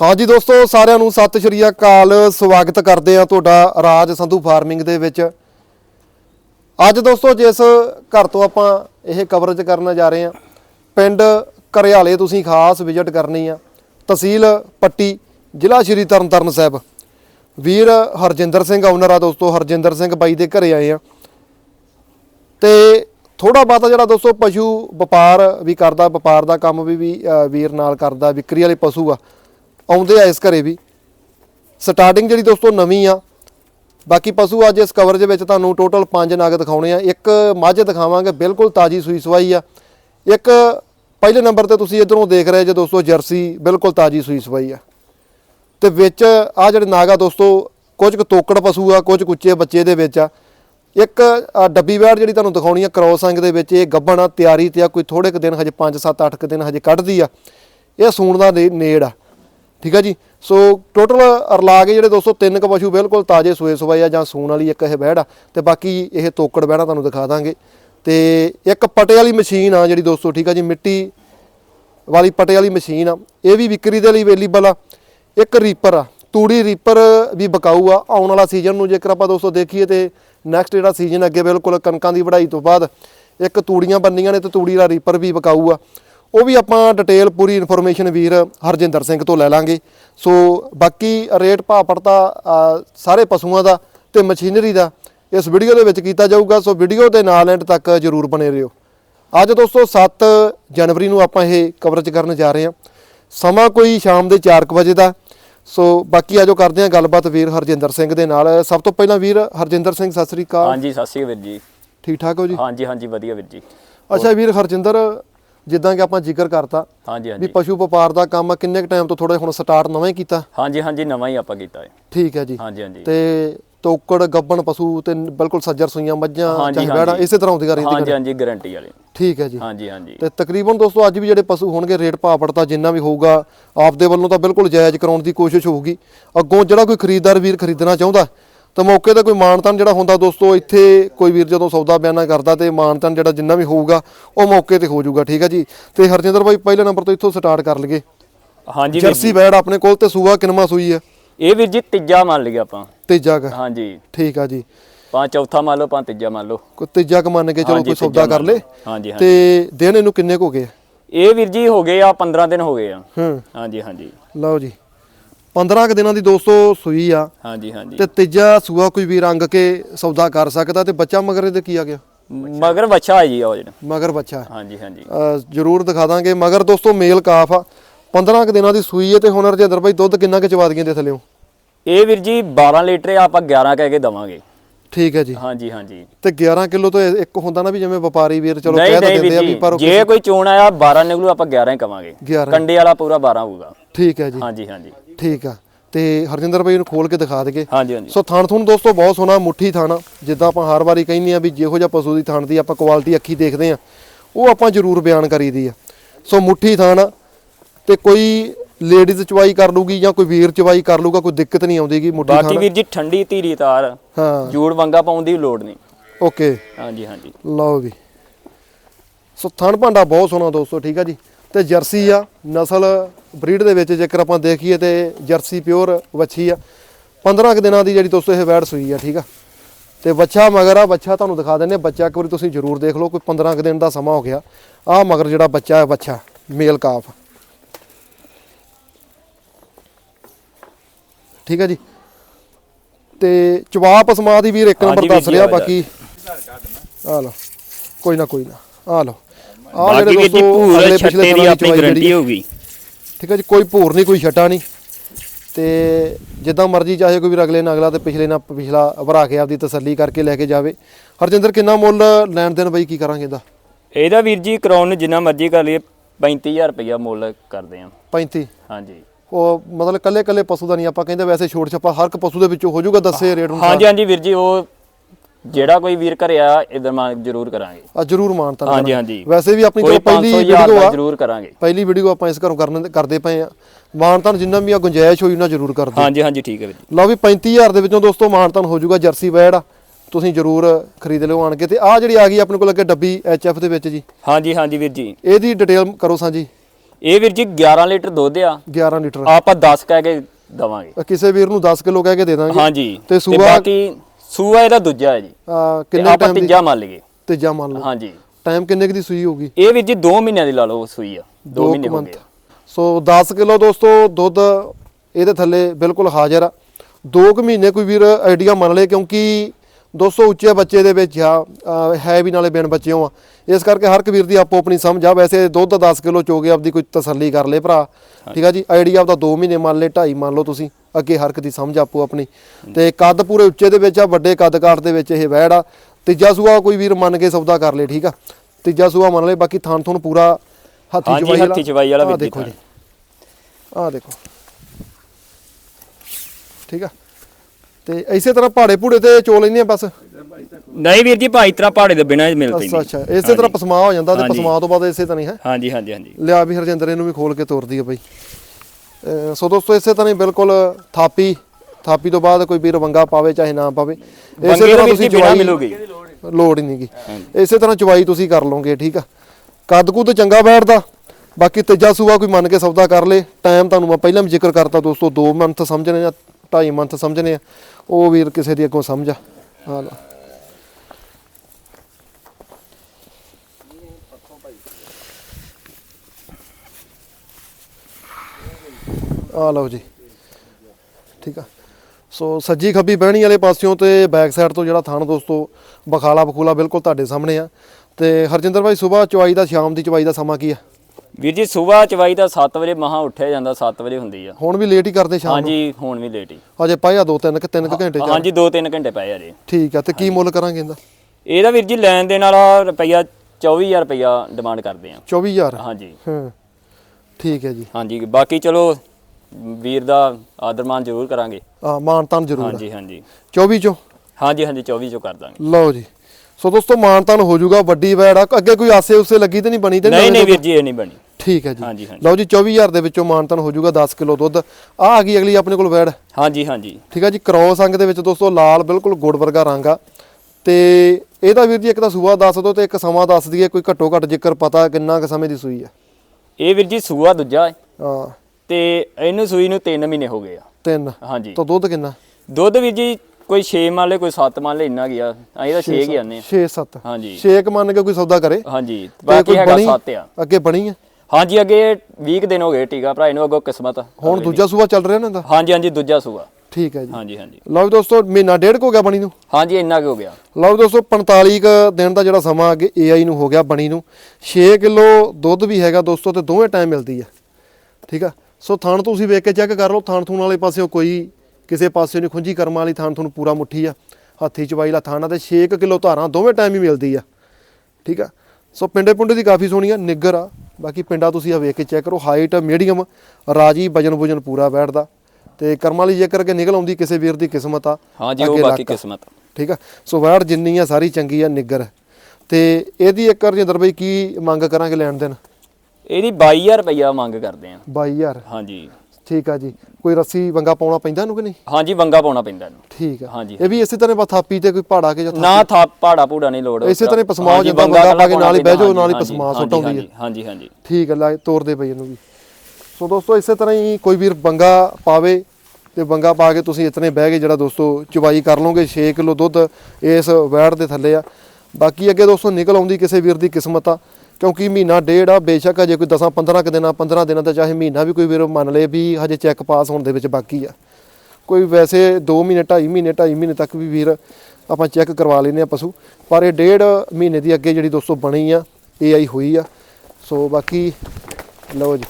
ਹਾਂਜੀ ਦੋਸਤੋ, ਸਾਰਿਆਂ ਨੂੰ ਸਤਿ ਸ਼੍ਰੀ ਅਕਾਲ। ਸਵਾਗਤ ਕਰਦੇ ਆ ਤੁਹਾਡਾ ਰਾਜ ਸੰਧੂ ਫਾਰਮਿੰਗ ਦੇ ਵਿੱਚ। ਅੱਜ ਦੋਸਤੋ, ਜਿਸ ਘਰ ਤੋਂ ਆਪਾਂ ਇਹ ਕਵਰੇਜ ਕਰਨ ਜਾ ਰਹੇ ਆ ਪਿੰਡ ਕਰਿਆਲੇ ਤੁਸੀਂ ਖਾਸ ਵਿਜ਼ਿਟ ਕਰਨੀ ਆ, ਤਹਿਸੀਲ ਪੱਟੀ, ਜ਼ਿਲ੍ਹਾ ਸ਼੍ਰੀ ਤਰਨਤਾਰਨ ਸਾਹਿਬ। ਵੀਰ ਹਰਜਿੰਦਰ ਸਿੰਘ ਓਨਰ ਆ ਦੋਸਤੋ, ਹਰਜਿੰਦਰ ਸਿੰਘ ਬਾਈ ਦੇ ਘਰੇ ਆਏ ਆ। ਤੇ ਥੋੜਾ ਬਹੁਤਾ ਜਿਹੜਾ ਦੋਸਤੋ, ਪਸ਼ੂ ਵਪਾਰ ਵੀ ਕਰਦਾ, ਵਪਾਰ ਦਾ ਕੰਮ ਵੀ ਵੀਰ ਨਾਲ ਕਰਦਾ, ਵਿਕਰੀ ਵਾਲੇ ਪਸ਼ੂ ਆ ਆਉਂਦੇ ਆ ਇਸ ਘਰੇ ਵੀ। ਸਟਾਰਟਿੰਗ ਜਿਹੜੀ ਦੋਸਤੋ ਨਵੀਂ ਆ। ਬਾਕੀ ਪਸ਼ੂ ਅੱਜ ਇਸ ਕਵਰ ਦੇ ਵਿੱਚ ਤੁਹਾਨੂੰ ਟੋਟਲ 5 ਨਗ ਦਿਖਾਉਣੇ ਆ। ਇੱਕ ਮੱਝ ਦਿਖਾਵਾਂਗੇ, ਬਿਲਕੁਲ ਤਾਜੀ ਸੂਈ ਸਵਾਈ ਆ। ਇੱਕ ਪਹਿਲੇ ਨੰਬਰ ਤੇ ਤੁਸੀਂ ਇਧਰੋਂ ਦੇਖ ਰਹੇ ਜੇ ਦੋਸਤੋ ਜਰਸੀ, ਬਿਲਕੁਲ ਤਾਜੀ ਸੂਈ ਸਵਾਈ ਆ। ਤੇ ਵਿੱਚ ਆ ਜਿਹੜੇ ਨਾਗਾ ਦੋਸਤੋ, ਕੁਝ ਕੁ ਤੋਕੜ ਪਸ਼ੂ ਆ, ਕੁਝ ਕੁੱਚੇ ਬੱਚੇ ਦੇ ਵਿੱਚ ਆ। ਇੱਕ ਡੱਬੀ ਵੈੜ ਜਿਹੜੀ ਤੁਹਾਨੂੰ ਦਿਖਾਉਣੀ ਆ ਕਰੋਸਿੰਗ ਦੇ ਵਿੱਚ ਇਹ ਗੱਭਣ ਆ, ਤਿਆਰੀ ਤੇ ਆ, ਕੋਈ ਥੋੜੇ ਕੁ ਦਿਨ, ਹਜੇ 5 7 8 ਕੁ ਦਿਨ ਹਜੇ ਕੱਢਦੀ ਆ। ਇਹ ਸੂਣ ਦਾ ਨੇੜ ਆ। ਠੀਕ ਆ ਜੀ? ਸੋ ਟੋਟਲ ਅਰਲਾ ਕੇ ਜਿਹੜੇ ਦੋਸਤੋ ਤਿੰਨ ਕ ਪਸ਼ੂ ਬਿਲਕੁਲ ਤਾਜ਼ੇ ਸੂਏ ਸਵਾਏ ਆ ਜਾਂ ਸੂਣ ਵਾਲੀ ਇੱਕ ਇਹ ਵੈੜ ਆ। ਤੇ ਬਾਕੀ ਇਹ ਤੋਕੜ ਵੈੜਾਂ ਤੁਹਾਨੂੰ ਦਿਖਾ ਦਾਂਗੇ। ਤੇ ਇੱਕ ਪਟੇ ਵਾਲੀ ਮਸ਼ੀਨ ਆ ਜਿਹੜੀ ਦੋਸਤੋ, ਠੀਕ ਆ ਜੀ? ਮਿੱਟੀ ਵਾਲੀ ਪਟੇ ਵਾਲੀ ਮਸ਼ੀਨ ਆ। ਇਹ ਵੀ ਵਿਕਰੀ ਦੇ ਲਈ ਅਵੇਲੇਬਲ ਆ। ਇੱਕ ਰੀਪਰ ਆ। ਤੂੜੀ ਰੀਪਰ ਵੀ ਬਕਾਊ ਆ। ਆਉਣ ਵਾਲਾ ਸੀਜ਼ਨ ਨੂੰ ਜੇਕਰ ਆਪਾਂ ਦੋਸਤੋ ਦੇਖੀਏ ਤੇ ਨੈਕਸਟ ਜਿਹੜਾ ਸੀਜ਼ਨ ਅੱਗੇ ਬਿਲਕੁਲ ਕਣਕਾਂ ਦੀ ਵਢਾਈ ਤੋਂ ਬਾਅਦ ਇੱਕ ਤੂੜੀਆਂ ਬੰਨੀਆਂ ਨੇ ਤੇ ਤੂੜੀ ਦਾ ਰੀਪਰ ਵੀ ਬਕਾਊ ਆ। ਉਹ ਵੀ ਆਪਾਂ ਡਿਟੇਲ ਪੂਰੀ ਇਨਫੋਰਮੇਸ਼ਨ ਵੀਰ ਹਰਜਿੰਦਰ ਸਿੰਘ ਤੋਂ ਲੈ ਲਾਂਗੇ। ਸੋ ਬਾਕੀ ਰੇਟ ਭਾਅ ਪੜਤਾ ਸਾਰੇ ਪਸ਼ੂਆਂ ਦਾ ਤੇ ਮਸ਼ੀਨਰੀ ਦਾ ਇਸ ਵੀਡੀਓ ਦੇ ਵਿੱਚ ਕੀਤਾ ਜਾਊਗਾ। ਸੋ ਵੀਡੀਓ ਦੇ ਨਾਲ ਐਂਡ ਤੱਕ ਜਰੂਰ ਬਣੇ ਰਹੋ। ਅੱਜ ਦੋਸਤੋ 7 ਜਨਵਰੀ ਨੂੰ ਆਪਾਂ ਇਹ ਕਵਰੇਜ ਕਰਨ ਜਾ ਰਹੇ ਹਾਂ। ਸਮਾਂ ਕੋਈ ਸ਼ਾਮ ਦੇ 4:00 ਵਜੇ ਦਾ। ਸੋ ਬਾਕੀ ਆਜੋ ਕਰਦੇ ਹਾਂ ਗੱਲਬਾਤ ਵੀਰ ਹਰਜਿੰਦਰ ਸਿੰਘ ਦੇ ਨਾਲ। ਸਭ ਤੋਂ ਪਹਿਲਾਂ ਵੀਰ ਹਰਜਿੰਦਰ ਸਿੰਘ ਸਤਿ ਸ੍ਰੀ ਅਕਾਲ। ਹਾਂਜੀ ਸਤਿ ਸ਼੍ਰੀ ਅਕਾਲ ਵੀਰ ਜੀ। ਠੀਕ ਠਾਕ ਹੋ ਜੀ? ਹਾਂਜੀ ਹਾਂਜੀ ਵਧੀਆ ਵੀਰ ਜੀ। ਅੱਛਾ ਵੀਰ ਹਰਜਿੰਦਰ ਜਿੱਦਾਂ ਕਿ ਆਪਾਂ ਜ਼ਿਕਰ ਕਰਤਾ ਹਾਂਜੀ ਵੀ ਹਾਂਜੀ। ਪਸ਼ੂ ਵਪਾਰ ਦਾ ਕੰਮ ਕਿੰਨੇ ਕ ਟਾਈਮ ਤੋਂ ਥੋੜਾ ਹੁਣ ਸਟਾਰਟ ਨਵਾਂ ਹੀ ਕੀਤਾ? ਹਾਂਜੀ ਹਾਂਜੀ ਨਵਾਂ ਹੀ ਆਪਾਂ ਕੀਤਾ ਹੈ। ਠੀਕ ਹੈ ਜੀ। ਹਾਂਜੀ ਹਾਂਜੀ। ਤੇ ਤੋਕੜ ਗੱਬਣ ਪਸ਼ੂ ਤੇ ਬਿਲਕੁਲ ਸੱਜਰ ਸੂਈਆਂ ਮੱਝਾਂ ਹਾਂਜੀ, ਹਾਂਜੀ। ਇਸੇ ਤਰ੍ਹਾਂ ਹੁੰਦੀਆਂ ਰਹਿੰਦੀਆਂ ਹਾਂਜੀ ਹਾਂਜੀ ਗਾਰੰਟੀ ਵਾਲੇ। ਠੀਕ ਹੈ ਜੀ। ਹਾਂਜੀ ਹਾਂਜੀ। ਤੇ ਤਕਰੀਬਨ ਦੋਸਤੋ ਅੱਜ ਵੀ ਜਿਹੜੇ ਪਸ਼ੂ ਹੋਣਗੇ ਰੇਟ ਭਾਅ ਪੜਤਾ ਜਿੰਨਾ ਵੀ ਹੋਊਗਾ ਆਪਦੇ ਵੱਲੋਂ ਤਾਂ ਬਿਲਕੁਲ ਜਾਇਜ਼ ਕਰਾਉਣ ਦੀ ਕੋਸ਼ਿਸ਼ ਹੋਊਗੀ। ਅੱਗੋਂ ਜਿਹੜਾ ਕੋਈ ਖਰੀਦਦਾਰ ਵੀਰ ਖਰੀਦਣਾ ਚਾਹੁੰਦਾ ਤਾਂ ਮੌਕੇ ਤੇ ਕੋਈ ਮਾਨਤਨ ਜਿਹੜਾ ਹੁੰਦਾ ਦੋਸਤੋ ਇੱਥੇ ਕੋਈ ਵੀਰ ਜਦੋਂ ਸੌਦਾ ਬਿਆਨਾ ਕਰਦਾ ਤੇ ਮਾਨਤਨ ਜਿਹੜਾ ਜਿੰਨਾ ਵੀ ਹੋਊਗਾ ਉਹ ਮੌਕੇ ਤੇ ਹੋ ਜਾਊਗਾ ਠੀਕ ਹੈ ਜੀ? ਤੇ ਹਰਜਿੰਦਰ ਭਾਈ ਪਹਿਲੇ ਨੰਬਰ ਤੋਂ ਇੱਥੋਂ ਸਟਾਰਟ ਕਰ ਲਈਏ। ਹਾਂਜੀ ਵੀਰ ਜਰਸੀ ਬੈੜ ਆਪਣੇ ਕੋਲ ਤੇ ਸੂਆ ਕਿਨਮਾ ਸੂਈ ਹੈ? ਇਹ ਵੀਰ ਜੀ ਤੀਜਾ ਮੰਨ ਲਿਆ ਆਪਾਂ। ਤੀਜਾ ਕ। ਹਾਂਜੀ। ਠੀਕ ਆ ਜੀ। ਪੰਜ ਚੌਥਾ ਮੰਨ ਲਓ ਪੰਜ ਤੀਜਾ ਮੰਨ ਲਓ। ਕੋਈ ਤੀਜਾ ਕ ਮੰਨ ਕੇ ਚਲੋ ਕੋਈ ਸੌਦਾ ਕਰ ਲੇ। ਹਾਂਜੀ ਹਾਂਜੀ ਤੇ ਦਿਨ ਇਹਨੂੰ ਕਿੰਨੇ ਕੁ ਹੋ ਗਏ ਇਹ ਵੀਰ ਜੀ ਹੋ ਗਏ ਆ 15 ਦਿਨ ਹੋ ਗਏ ਆ। ਹੂੰ। ਹਾਂਜੀ ਹਾਂਜੀ। ਲਓ ਜੀ। 15 ਕ ਦਿਨਾਂ ਦੀ ਦੋਸਤੋ ਸੂਈ ਆ। ਹਾਂਜੀ ਹਾਂਜੀ। ਤੇ ਤੀਜਾ ਸੂਆ ਕੋਈ ਵੀ ਰੰਗ ਕੇ ਸੌਦਾ ਕਰ ਸਕਦਾ ਤੇ ਬੱਚਾ ਮਗਰ ਇਹਦੇ ਕੀ ਆ ਗਿਆ? ਮਗਰ ਬੱਚਾ ਹੈ ਜੀ ਉਹ ਜਿਹੜਾ। ਮਗਰ ਬੱਚਾ ਹਾਂਜੀ ਹਾਂਜੀ। ਜ਼ਰੂਰ ਦਿਖਾ ਦਾਂਗੇ। ਮਗਰ ਦੋਸਤੋ ਮੇਲ ਕਾਫ ਆ। 15 ਕ ਦਿਨਾਂ ਦੀ ਸੂਈ ਹੈ ਤੇ ਹੁਣ ਰਜਿੰਦਰ ਭਾਈ ਦੁੱਧ ਕਿੰਨਾ ਕੁ ਚਵਾ ਦਈਏ ਦੇ ਥੱਲੇੋਂ? ਇਹ ਵੀਰ ਜੀ 12 ਲੀਟਰ ਆਪਾਂ 11 ਕਹਿ ਕੇ ਦਵਾਂਗੇ। ਠੀਕ ਹੈ ਜੀ। ਹਾਂਜੀ ਹਾਂਜੀ। ਤੇ 11 ਕਿਲੋ ਤੋਂ ਇੱਕ ਹੁੰਦਾ ਨਾ ਵੀ ਜਿਵੇਂ ਵਪਾਰੀ ਵੀਰ ਚਲੋ ਕਹਿ ਤਾਂ ਦਿੰਦੇ ਆ ਵੀ ਪਰ ਜੇ ਕੋਈ ਚੋਣ ਆਇਆ 12 ਨਿਕਲੂ ਆਪਾਂ 11 ਹੀ ਕਵਾਂਗੇ। 11 ਕੰਡੇ ਵਾਲਾ ਪੂਰਾ 12 ਹੋਊਗਾ। ਠੀਕ ਹੈ ਜੀ। ਹਾਂਜੀ ਹਾਂਜੀ। ਠੀਕ ਆ। ਤੇ ਹਰਜਿੰਦਰ ਭਾਈ ਨੂੰ ਖੋਲ ਕੇ ਦਿਖਾ ਦਈਏ। ਹਾਂਜੀ ਹਾਂਜੀ। ਸੋ ਥਣ ਥੁਣ ਦੋਸਤੋ ਬਹੁਤ ਸੋਹਣਾ ਮੁੱਠੀ ਥਣ ਜਿੱਦਾਂ ਆਪਾਂ ਹਰ ਵਾਰੀ ਕਹਿੰਦੇ ਆ ਵੀ ਜਿਹੋ ਜਿਹਾ ਪਸ਼ੂ ਦੀ ਥਣ ਦੀ ਆਪਾਂ ਕੁਆਲਿਟੀ ਅੱਖੀ ਦੇਖਦੇ ਆ ਉਹ ਆਪਾਂ ਜ਼ਰੂਰ ਬਿਆਨ ਕਰੀਦੀ ਆ। ਸੋ ਮੁੱਠੀ ਥਣ ਤੇ ਕੋਈ ਲੇਡੀਜ਼ ਚਵਾਈ ਕਰ ਲੂਗੀ ਜਾਂ ਕੋਈ ਵੀਰ ਚਵਾਈ ਕਰ ਲੂਗਾ ਕੋਈ ਦਿੱਕਤ ਨਹੀਂ ਆਉਂਦੀਗੀ ਮੁੱਠੀ ਬਾਕੀ ਥਣ ਵੀਰ ਜੀ ਠੰਡੀ ਧੀਰੀ ਤਾਰ। ਹਾਂ। ਜੂੜ ਵੰਗਾ ਪਾਉਣ ਦੀ ਲੋੜ ਨਹੀਂ। ਓਕੇ। ਹਾਂਜੀ ਹਾਂਜੀ। ਲਓ ਵੀ। ਸੋ ਥਣ ਭਾਂਡਾ ਬਹੁਤ ਸੋਹਣਾ ਦੋਸਤੋ ਠੀਕ ਆ ਜੀ। ਤੇ ਜਰਸੀ ਆ ਨਸਲ ਬਰੀਡ ਦੇ ਵਿੱਚ ਜੇਕਰ ਆਪਾਂ ਦੇਖੀਏ ਤੇ ਜਰਸੀ ਪਿਓਰ ਵੱਛੀ ਆ। 15 ਕੁ ਦਿਨਾਂ ਦੀ ਜਿਹੜੀ ਦੋਸਤੋ ਇਹ ਵੈੜ ਸੂਈ ਆ ਠੀਕ ਆ? ਤੇ ਬੱਚਾ ਮਗਰ ਆ ਬੱਚਾ ਤੁਹਾਨੂੰ ਦਿਖਾ ਆ ਬੱਚਾ ਇੱਕ ਵਾਰੀ ਤੁਸੀਂ ਜ਼ਰੂਰ ਦੇਖ ਲਓ ਕੋਈ 15 ਕੁ ਦਿਨ ਦਾ ਸਮਾਂ ਹੋ ਗਿਆ। ਆ ਮਗਰ ਜਿਹੜਾ ਬੱਚਾ ਹੈ ਬੱਚਾ ਮੇਲ ਕਾਫ। ਠੀਕ ਆ ਜੀ? ਤੇ ਚਵਾਪ ਸਮਾ ਦੀ ਵੀਰ ਇੱਕ ਨੰਬਰ ਦੱਸ ਰਿਹਾ। ਬਾਕੀ ਆ ਲਓ ਕੋਈ ਨਾ ਕੋਈ ਨਾ। ਆ ਲਓ। ਆ ਬਾਕੀ ਵੀਰ ਜੀ ਪੂਰੇ ਛੱਟੇ ਦੀ ਆਪਣੀ ਗਾਰੰਟੀ ਹੋਊਗੀ। ਠੀਕ ਹੈ ਜੀ ਕੋਈ ਭੂਰ ਨਹੀਂ ਕੋਈ ਛਟਾ ਨਹੀਂ। ਤੇ ਜਿੱਦਾਂ ਮਰਜ਼ੀ ਚਾਹੇ ਕੋਈ ਵੀ ਅਗਲੇ ਨਾਲ ਅਗਲਾ ਤੇ ਪਿਛਲੇ ਨਾਲ ਪਿਛਲਾ ਭਰਾ ਕੇ ਆਪਦੀ ਤਸੱਲੀ ਕਰਕੇ ਲੈ ਕੇ ਜਾਵੇ। ਹਰਜਿੰਦਰ ਕਿੰਨਾ ਮੁੱਲ ਲੈਣ ਦੇਣ ਬਈ ਕੀ ਕਰਾਂਗੇ ਇਹਦਾ? ਇਹਦਾ ਵੀਰ ਜੀ ਕਰਾਉਣ ਨੂੰ ਜਿੰਨਾ ਮਰਜ਼ੀ ਕਰ ਲਈਏ 35000 ਰੁਪਇਆ ਮੁੱਲ ਕਰਦੇ ਆ। 35 ਹਾਂਜੀ। ਉਹ ਮਤਲਬ ਕੱਲੇ ਕੱਲੇ ਪਸ਼ੂ ਦਾ ਨਹੀਂ ਆਪਾਂ ਕਹਿੰਦੇ ਵੈਸੇ ਛੋਟ ਛੱਪਾ ਹਰ ਇੱਕ ਪਸ਼ੂ ਦੇ ਵਿੱਚੋਂ ਹੋ ਜਾਊਗਾ ਦੱਸੇ ਰੇਟ ਨੂੰ ਹਾਂਜੀ ਹਾਂਜੀ ਵੀਰ ਜੀ ਉਹ ਜਿਹੜਾ ਕੋਈ ਵੀਰ ਘਰੇ ਆ ਇਧਰ ਮਾਂ ਜ਼ਰੂਰ ਕਰਾਂਗੇ। ਆ ਜਰੂਰ ਮਾਨਤਾ ਹਾਂਜੀ ਹਾਂਜੀ। ਵੈਸੇ ਵੀ ਆਪਣੀ ਕੋਈ ਚਲੋ ਪਹਿਲੀ 500000 ਵੀਡੀਓ ਦਾ ਆ ਜ਼ਰੂਰ ਕਰਾਂਗੇ। ਪਹਿਲੀ ਵੀਡੀਓ ਆਪਾਂ ਇਸ ਘਰੋਂ ਕਰਨ ਕਰਦੇ ਪਏ ਆ। ਮਾਨਤਾਨ ਜਿੰਨਾ ਵੀ ਆ ਗੁੰਜਾਇਸ਼ ਹੋਈ ਨਾ ਜ਼ਰੂਰ ਕਰਦੇ ਹਾਂਜੀ ਹਾਂਜੀ ਠੀਕ ਹੈ ਵੀਰ ਜੀ। ਲਓ ਵੀ 35000 ਦੇ ਵਿੱਚੋਂ ਦੋਸਤੋ ਮਾਨਤਾਨ ਹੋ ਜਾਊਗਾ ਜਰਸੀ ਵੈੜ। ਆ ਤੁਸੀਂ ਜ਼ਰੂਰ ਖਰੀਦ ਲਿਓ ਆਣ ਕੇ। ਤੇ ਆ ਜਿਹੜੀ ਆ ਗਈ ਆਪਣੇ ਕੋਲ ਅੱਗੇ ਡੱਬੀ ਐਚਐਫ ਦੇ ਵਿੱਚ ਜੀ। ਹਾਂਜੀ ਹਾਂਜੀ ਵੀਰ ਜੀ। ਇਹਦੀ ਡਿਟੇਲ ਕਰੋ ਸਾਂਜੀ ਇਹ ਵੀਰ ਜੀ 11 ਲੀਟਰ ਦੁੱਧ ਆ। 11 ਲੀਟਰ। ਆਪਾਂ 10 ਕਹਿ ਕੇ ਦਵਾਂਗੇ। ਕਿਸੇ ਵੀਰ ਨੂੰ 10 ਕਿਲੋ ਕਹਿ ਕੇ ਦੇ ਦਾਂਗੇ। ਹਾਂਜੀ। ਤੇ ਬਾਕੀ ਸੂਆ ਇਹਦਾ ਦੂਜਾ ਹੈ ਜੀ। ਤੇ ਕਿੰਨੇ ਆਪਾਂ ਟਾਈਮ ਦੀ? ਤੀਜਾ ਮੰਨ ਲਈਏ। ਤੀਜਾ ਮੰਨ ਲਓ। ਹਾਂਜੀ। ਟਾਈਮ ਕਿੰਨੇ ਕੁ ਦੀ ਸੂਈ ਹੋਊਗੀ? ਇਹ ਵੀਰ ਜੀ 2 ਮਹੀਨਿਆਂ ਦੀ ਲਾ ਲਓ ਸੂਈ ਆ। 2 ਦੋ ਮਹੀਨੇ ਹੋ। ਗਏ। ਸੋ 10 ਕਿਲੋ ਦੋਸਤੋ ਦੁੱਧ ਇਹਦੇ ਥੱਲੇ ਬਿਲਕੁਲ ਹਾਜ਼ਰ ਆ। 2 ਕੁ ਮਹੀਨੇ ਕੋਈ ਵੀਰ ਆਈਡੀਆ ਮੰਨ ਲੇ ਕਿਉਂਕਿ 200 ਉੱਚੇ ਬੱਚੇ ਦੇ ਵਿੱਚ ਆ ਹੈ ਵੀ ਨਾਲੇ ਬਿਨ ਬੱਚਿਓ ਆ। ਇਸ ਕਰਕੇ ਹਰ ਇੱਕ ਵੀਰ ਦੀ ਆਪੋ ਆਪਣੀ ਸਮਝ ਆ। ਵੈਸੇ ਦੁੱਧ 10 ਕਿਲੋ ਚੋਗੇ ਆਪਦੀ ਕੋਈ ਤਸੱਲੀ ਕਰ ਲੇ ਭਰਾ। ਠੀਕ ਆ ਜੀ? ਆਈਡੀਆ ਆਪਦਾ 2 ਮਹੀਨੇ ਮੰਨ ਲੇ 2.5 ਮੰਨ ਲਓ ਤੁਸੀਂ। ਅੱਗੇ ਹਰ ਇੱਕ ਦੀ ਸਮਝ ਆਪੋ ਆਪਣੀ। ਤੇ ਕੱਦ ਪੂਰੇ ਉੱਚੇ ਦੇ ਵਿੱਚ ਆ ਵੱਡੇ ਕੱਦ ਕਾਠ ਦੇ ਵਿੱਚ ਇਹ ਵੈੜ ਆ। ਤੀਜਾ ਸੂਆ ਕੋਈ ਵੀਰ ਮੰਨ ਕੇ ਸੌਦਾ ਕਰ ਲੇ ਠੀਕ ਆ? ਤੀਜਾ ਸੂਆ ਮੰਨ ਲੇ ਬਾਕੀ ਥਾਂ ਥੁਣ ਪੂਰਾ ਹੱਥੀ ਚਵਾਈ ਹੱਥੀ ਚਵਾਈ ਵਾਲਾ ਜੀ ਦੇਖੋ ਜੀ। ਆਹ ਦੇਖੋ। ਠੀਕ ਆ? ਤੇ ਇਸੇ ਤਰ੍ਹਾਂ ਪਹਾੜੇ ਪੂੜੇ ਤੇ ਚੋ ਲੈਂਦੇ ਆ ਬਸ? ਨਹੀਂ ਵੀਰ ਜੀ ਭਾਈ ਤਰਾ ਪਹਾੜੇ ਦੇ ਬਿਨਾਂ ਮਿਲ ਪੈਂਦੀ। ਅੱਛਾ ਅੱਛਾ। ਇਸੇ ਤਰ੍ਹਾਂ ਪਸਮਾ ਹੋ ਜਾਂਦਾ ਤੇ। ਪਸਮਾ ਤੋਂ ਬਾਅਦ ਇਸੇ ਤਰ੍ਹਾਂ ਹੀ ਹੈ। ਹਾਂਜੀ ਹਾਂਜੀ ਹਾਂਜੀ। ਲਿਆ ਵੀ ਹਰਜਿੰਦਰ ਇਹਨੂੰ ਵੀ ਖੋਲ ਕੇ ਤੋਰਦੀ ਆ ਬਈ। ਸੋ ਦੋਸਤੋ ਇਸੇ ਤਰ੍ਹਾਂ ਹੀ ਬਿਲਕੁਲ ਥਾਪੀ ਥਾਪੀ ਤੋਂ ਬਾਅਦ ਕੋਈ ਵੀਰ ਵੰਗਾ ਪਾਵੇ ਚਾਹੇ ਨਾ ਪਾਵੇ ਇਸੇ ਤਰ੍ਹਾਂ ਤੁਸੀਂ ਚਵਾਈ ਮਿਲੂਗੀ ਲੋੜ ਹੀ ਨਹੀਂਗੀ। ਇਸੇ ਤਰ੍ਹਾਂ ਚਵਾਈ ਤੁਸੀਂ ਕਰ ਲਓਗੇ ਠੀਕ ਆ? ਕੱਦ ਕੁੱਦ ਚੰਗਾ ਬੈਠਦਾ। ਬਾਕੀ ਤੀਜਾ ਸੂਆ ਕੋਈ ਮੰਨ ਕੇ ਸੌਦਾ ਕਰ ਲੇ। ਟਾਈਮ ਤੁਹਾਨੂੰ ਮੈਂ ਪਹਿਲਾਂ ਵੀ ਜ਼ਿਕਰ ਕਰਤਾ ਦੋਸਤੋ 2 ਮੰਥ ਸਮਝਣੇ ਆ 2.5 ਮੰਥ ਸਮਝਣੇ ਆ। ਉਹ ਵੀਰ ਕਿਸੇ ਦੀ ਅੱਗੋਂ ਸਮਝ ਆ। ਆ ਲਓ ਜੀ। ਠੀਕ ਆ। ਸੋ ਸੱਜੀ ਖੱਬੀ ਬਹਿਣੀ ਵਾਲੇ ਪਾਸਿਓਂ ਤੇ ਬੈਕ ਸਾਈਡ ਤੋਂ ਜਿਹੜਾ ਥਾਣ ਦੋਸਤੋ ਬਖਾਲਾ ਬਖੂਲਾ ਬਿਲਕੁਲ ਤੁਹਾਡੇ ਸਾਹਮਣੇ ਆ। ਤੇ ਹਰਜਿੰਦਰ ਭਾਈ ਸਵੇਰ ਚਵਾਈ ਦਾ ਸ਼ਾਮ ਦੀ ਚਵਾਈ ਦਾ ਸਮਾਂ ਕੀ ਆ? ਵੀਰ ਜੀ ਸਵੇਰ ਚਵਾਈ ਦਾ 7 ਵਜੇ ਮਹਾ ਉੱਠਿਆ ਜਾਂਦਾ 7 ਵਜੇ ਹੁੰਦੀ ਆ। ਹੁਣ ਵੀ ਲੇਟ ਹੀ ਕਰਦੇ ਸ਼ਾਮ ਨੂੰ? ਹਾਂਜੀ ਹੁਣ ਵੀ ਲੇਟ ਹੀ। ਅਜੇ ਪਾਇਆ ਦੋ ਤਿੰਨ ਕਿ ਤਿੰਨ ਕੁ ਘੰਟੇ ਚ ਹਾਂਜੀ 2-3 ਘੰਟੇ ਪਏ ਆ ਜੀ ਠੀਕ ਆ ਤੇ ਕੀ ਮੁੱਲ ਕਰਾਂਗੇ ਇਹਦਾ? ਇਹਦਾ ਵੀਰ ਜੀ ਲੈਣ ਦੇ ਨਾਲ ਰੁਪਈਆ 24000 ਰੁਪਈਆ ਡਿਮਾਂਡ ਕਰਦੇ ਆ। 24000 ਹਾਂਜੀ। ਹਾਂ। ਠੀਕ ਹੈ ਜੀ। ਹਾਂਜੀ ਬਾਕੀ ਚਲੋ ਵੀਰ ਦਾ ਆਦਰਮਾਨ ਜ਼ਰੂਰ ਕਰਾਂਗੇ। ਆ ਮਾਨ ਤਾਨ ਜ਼ਰੂਰ। ਹਾਂਜੀ ਹਾਂਜੀ। 24 ਚੋਂ? ਹਾਂਜੀ ਹਾਂਜੀ 24 ਚੋਂ ਕਰ ਦਾਂਗੇ। ਲਓ ਜੀ। ਸੋ ਦੋਸਤੋ ਮਾਨ ਤਾਨ ਹੋ ਜਾਊਗਾ ਵੱਡੀ ਵੈੜ ਆ। ਅੱਗੇ ਕੋਈ ਆਸੇ ਉਸੇ ਲੱਗੀ ਤੇ ਨਹੀਂ ਬਣੀ ਤੇ ਨਹੀਂ ਨਹੀਂ ਵੀਰ ਜੀ ਇਹ ਨਹੀਂ ਬਣੀ। ਠੀਕ ਹੈ ਜੀ। ਲਓ ਜੀ 24000 ਦੇ ਵਿੱਚੋਂ ਮਾਨਤਨ ਹੋ ਜਾਊਗਾ 10 ਕਿਲੋ ਦੁੱਧ। ਆ ਆ ਗਈ ਅਗਲੀ ਆਪਣੇ ਕੋਲ ਵੈੜ। ਹਾਂਜੀ ਹਾਂਜੀ। ਠੀਕ ਹੈ ਜੀ ਕ੍ਰੋਸ ਅੰਗ ਦੇ ਵਿੱਚ ਦੋਸਤੋ ਲਾਲ ਬਿਲਕੁਲ ਗੁੜ ਵਰਗਾ ਰੰਗ ਆ। ਤੇ ਇਹਦਾ ਵੀਰ ਜੀ ਇੱਕ ਤਾਂ ਸੂਆ ਦੱਸ ਦਿਓ ਤੇ ਇੱਕ ਸਮਾਂ ਦੱਸ ਦਈਏ ਕੋਈ ਘੱਟੋ ਘੱਟ ਜ਼ਿਕਰ ਪਤਾ ਕਿੰਨਾ ਕੁ ਸਮੇਂ ਦੀ ਸੂਈ ਆ। ਇਹ ਵੀਰ ਜੀ ਸੂਆ ਦੂਜਾ ਹੈ। ਹਾਂ। ਤੇ ਇਹਨੂੰ ਸੂਈ ਨੂੰ 3 ਮਹੀਨੇ ਹੋ ਗਏ ਆ। ਤਿੰਨ? ਹਾਂਜੀ। ਤਾਂ ਦੁੱਧ ਕਿੰਨਾ? ਦੁੱਧ ਵੀਰ ਜੀ ਕੋਈ 6 ਮੰਨ ਲੈ ਕੋਈ 7 ਮੰਨ ਲੈ ਇੰਨਾ ਗਿਆ ਅਸੀਂ ਤਾਂ 6 ਹੀ ਆਨੇ ਆ। 6 7 ਹਾਂਜੀ। 6 ਕ ਮੰਨ ਕੇ ਕੋਈ ਸੌਦਾ ਕਰੇ? ਹਾਂਜੀ। ਬਾਕੀ ਹੈਗਾ ਬਣੀ? 7 ਆ। ਅੱਗੇ ਬਣੀ ਆ? ਹਾਂਜੀ ਅੱਗੇ 20 ਕੁ ਦਿਨ ਹੋ ਗਏ ਟੀਕਾ ਭਰਾ ਇਹਨੂੰ ਅੱਗੋਂ ਕਿਸਮਤ। ਹੁਣ ਦੂਜਾ ਸੂਆ ਚੱਲ ਰਿਹਾ ਨਾ ਦਾ ਹਾਂਜੀ ਹਾਂਜੀ ਦੂਜਾ ਸੂਆ। ਠੀਕ ਹੈ ਜੀ। ਹਾਂਜੀ ਹਾਂਜੀ। ਲਓ ਜੀ ਦੋਸਤੋ ਮਹੀਨਾ ਡੇਢ ਕੁ ਹੋ ਗਿਆ ਬਣੀ ਨੂੰ। ਹਾਂਜੀ ਇੰਨਾ ਕੁ ਹੋ ਗਿਆ। ਲਓ ਦੋਸਤੋ 45 ਕੁ ਦਿਨ ਦਾ ਜਿਹੜਾ ਸਮਾਂ ਅੱਗੇ AI ਨੂੰ ਹੋ ਗਿਆ ਬਣੀ ਨੂੰ। 6 ਕਿਲੋ ਦੁੱਧ ਵੀ ਹੈਗਾ ਦੋਸਤੋ ਤੇ ਦੋਵੇਂ ਟਾਈਮ ਮਿਲਦੀ ਆ। ਠੀਕ ਆ? ਸੋ ਥਾਣ ਤੁਸੀਂ ਵੇਖ ਕੇ ਚੈੱਕ ਕਰ ਲਓ ਥਾਣ ਥੂਣ ਵਾਲੇ ਪਾਸਿਓਂ ਕੋਈ ਕਿਸੇ ਪਾਸੇ ਨਹੀਂ ਖੁੰਝੀ ਕਰਮ ਵਾਲੀ ਥਾਣ ਤੁਹਾਨੂੰ ਪੂਰਾ ਮੁੱਠੀ ਆ। ਹੱਥੀ ਚਵਾਈ ਲਾ ਥਾਣਾ ਤੇ 6 ਕਿਲੋ ਧਾਰਾਂ ਦੋਵੇਂ ਟਾਈਮ ਹੀ ਮਿਲਦੀ ਆ। ਠੀਕ ਆ? ਸੋ ਪਿੰਡੇ ਪੁੰਡੇ ਦੀ ਕਾਫੀ ਸੋਹਣੀ ਆ ਨਿੱਗਰ ਆ। ਬਾਕੀ ਪਿੰਡਾ ਤੁਸੀਂ ਆ ਵੇਖ ਕੇ ਚੈੱਕ ਕਰੋ ਹਾਈਟ ਮੀਡੀਅਮ ਰਾਜੀ ਵਜਨ ਵੁਜਨ ਪੂਰਾ ਬੈਠਦਾ। ਤੇ ਕਰਮ ਵਾਲੀ ਜੇਕਰ ਕੇ ਨਿਕਲ ਆਉਂਦੀ ਕਿਸੇ ਵੀਰ ਦੀ ਕਿਸਮਤ ਆ ਹਾਂਜੀ ਉਹ ਬਾਕੀ। ਕਿਸਮਤ ਠੀਕ ਆ? ਸੋ ਵੈੜ ਜਿੰਨੀ ਆ ਸਾਰੀ ਚੰਗੀ ਆ ਨਿੱਗਰ ਤੇ ਇਹਦੀ ਇੱਕ ਰਜਿੰਦਰ ਬਈ ਕੀ ਮੰਗ ਕਰਾਂਗੇ ਲੈਣ ਦੇਣ? ਇਹਦੀ 22000 ਰੁਪਈਆ ਮੰਗ ਕਰਦੇ ਆ। 22000 ਹਾਂਜੀ। ਠੀਕ ਆ ਜੀ। ਕੋਈ ਰੱਸੀ ਵੰਗਾ ਪਾਉਣਾ ਪੈਂਦਾ ਇਹਨੂੰ ਕਿ ਨਹੀਂ? ਹਾਂਜੀ ਵੰਗਾ ਪਾਉਣਾ ਪੈਂਦਾ ਇਹਨੂੰ। ਠੀਕ ਆ। ਹਾਂਜੀ। ਇਹ ਵੀ ਇਸੇ ਤਰ੍ਹਾਂ ਥਾਪੀ ਤੇ ਕੋਈ ਪਹਾੜਾ ਕੇ ਜਾਂ ਨਾ ਥਾ ਪਾੜਾ ਪੂੜਾ ਨਹੀਂ ਲੋੜ। ਇਸੇ ਤਰ੍ਹਾਂ ਪਸਮਾ ਜਾਂਦਾ, ਵੰਗਾ ਪਾ ਕੇ ਨਾਲ ਹੀ ਬਹਿ ਜਾਓ, ਨਾਲ ਹੀ ਪਸਮਾ ਸੁੱਟ ਆਉਂਦੀ ਹਾਂਜੀ, ਹਾਂਜੀ ਹਾਂਜੀ। ਠੀਕ ਆ ਲੈ ਤੋਰਦੇ ਪਈ ਇਹਨੂੰ ਵੀ। ਸੋ ਦੋਸਤੋ ਇਸੇ ਤਰ੍ਹਾਂ ਹੀ ਕੋਈ ਵੀਰ ਬੰਗਾ ਪਾਵੇ ਤੇ ਬੰਗਾ ਪਾ ਕੇ ਤੁਸੀਂ ਇਤਨੇ ਬਹਿ ਕੇ ਜਿਹੜਾ ਦੋਸਤੋ ਚੁਬਾਈ ਕਰ ਲਓਗੇ 6 ਕਿਲੋ ਦੁੱਧ ਇਸ ਵੈੜ ਦੇ ਥੱਲੇ ਆ। ਬਾਕੀ ਅੱਗੇ ਦੋਸਤੋ, ਨਿਕਲ ਆਉਂਦੀ ਕਿਸੇ ਵੀਰ ਦੀ ਕਿਸਮਤ ਆ, ਕਿਉਂਕਿ ਮਹੀਨਾ ਡੇਢ ਆ, ਬੇਸ਼ੱਕ ਹਜੇ ਕੋਈ 10 15 ਕੁ ਦਿਨਾਂ 15 ਦਿਨਾਂ ਦਾ ਚਾਹੇ ਮਹੀਨਾ ਵੀ ਕੋਈ ਵੀਰ ਮੰਨ ਲਏ ਵੀ ਹਜੇ ਚੈੱਕ ਪਾਸ ਹੋਣ ਦੇ ਵਿੱਚ ਬਾਕੀ ਆ। ਕੋਈ ਵੈਸੇ 2 ਮਹੀਨੇ 2.5 ਮਹੀਨੇ 2.5 ਮਹੀਨੇ ਤੱਕ ਵੀ ਵੀਰ ਆਪਾਂ ਚੈੱਕ ਕਰਵਾ ਲੈਨੇ ਆ ਪਸ਼ੂ, ਪਰ ਇਹ ਡੇਢ ਮਹੀਨੇ ਦੀ ਅੱਗੇ ਜਿਹੜੀ ਦੋਸਤੋ ਬਣੀ ਆ AI ਹੋਈ ਆ। ਸੋ ਬਾਕੀ ਲਓ ਜੀ,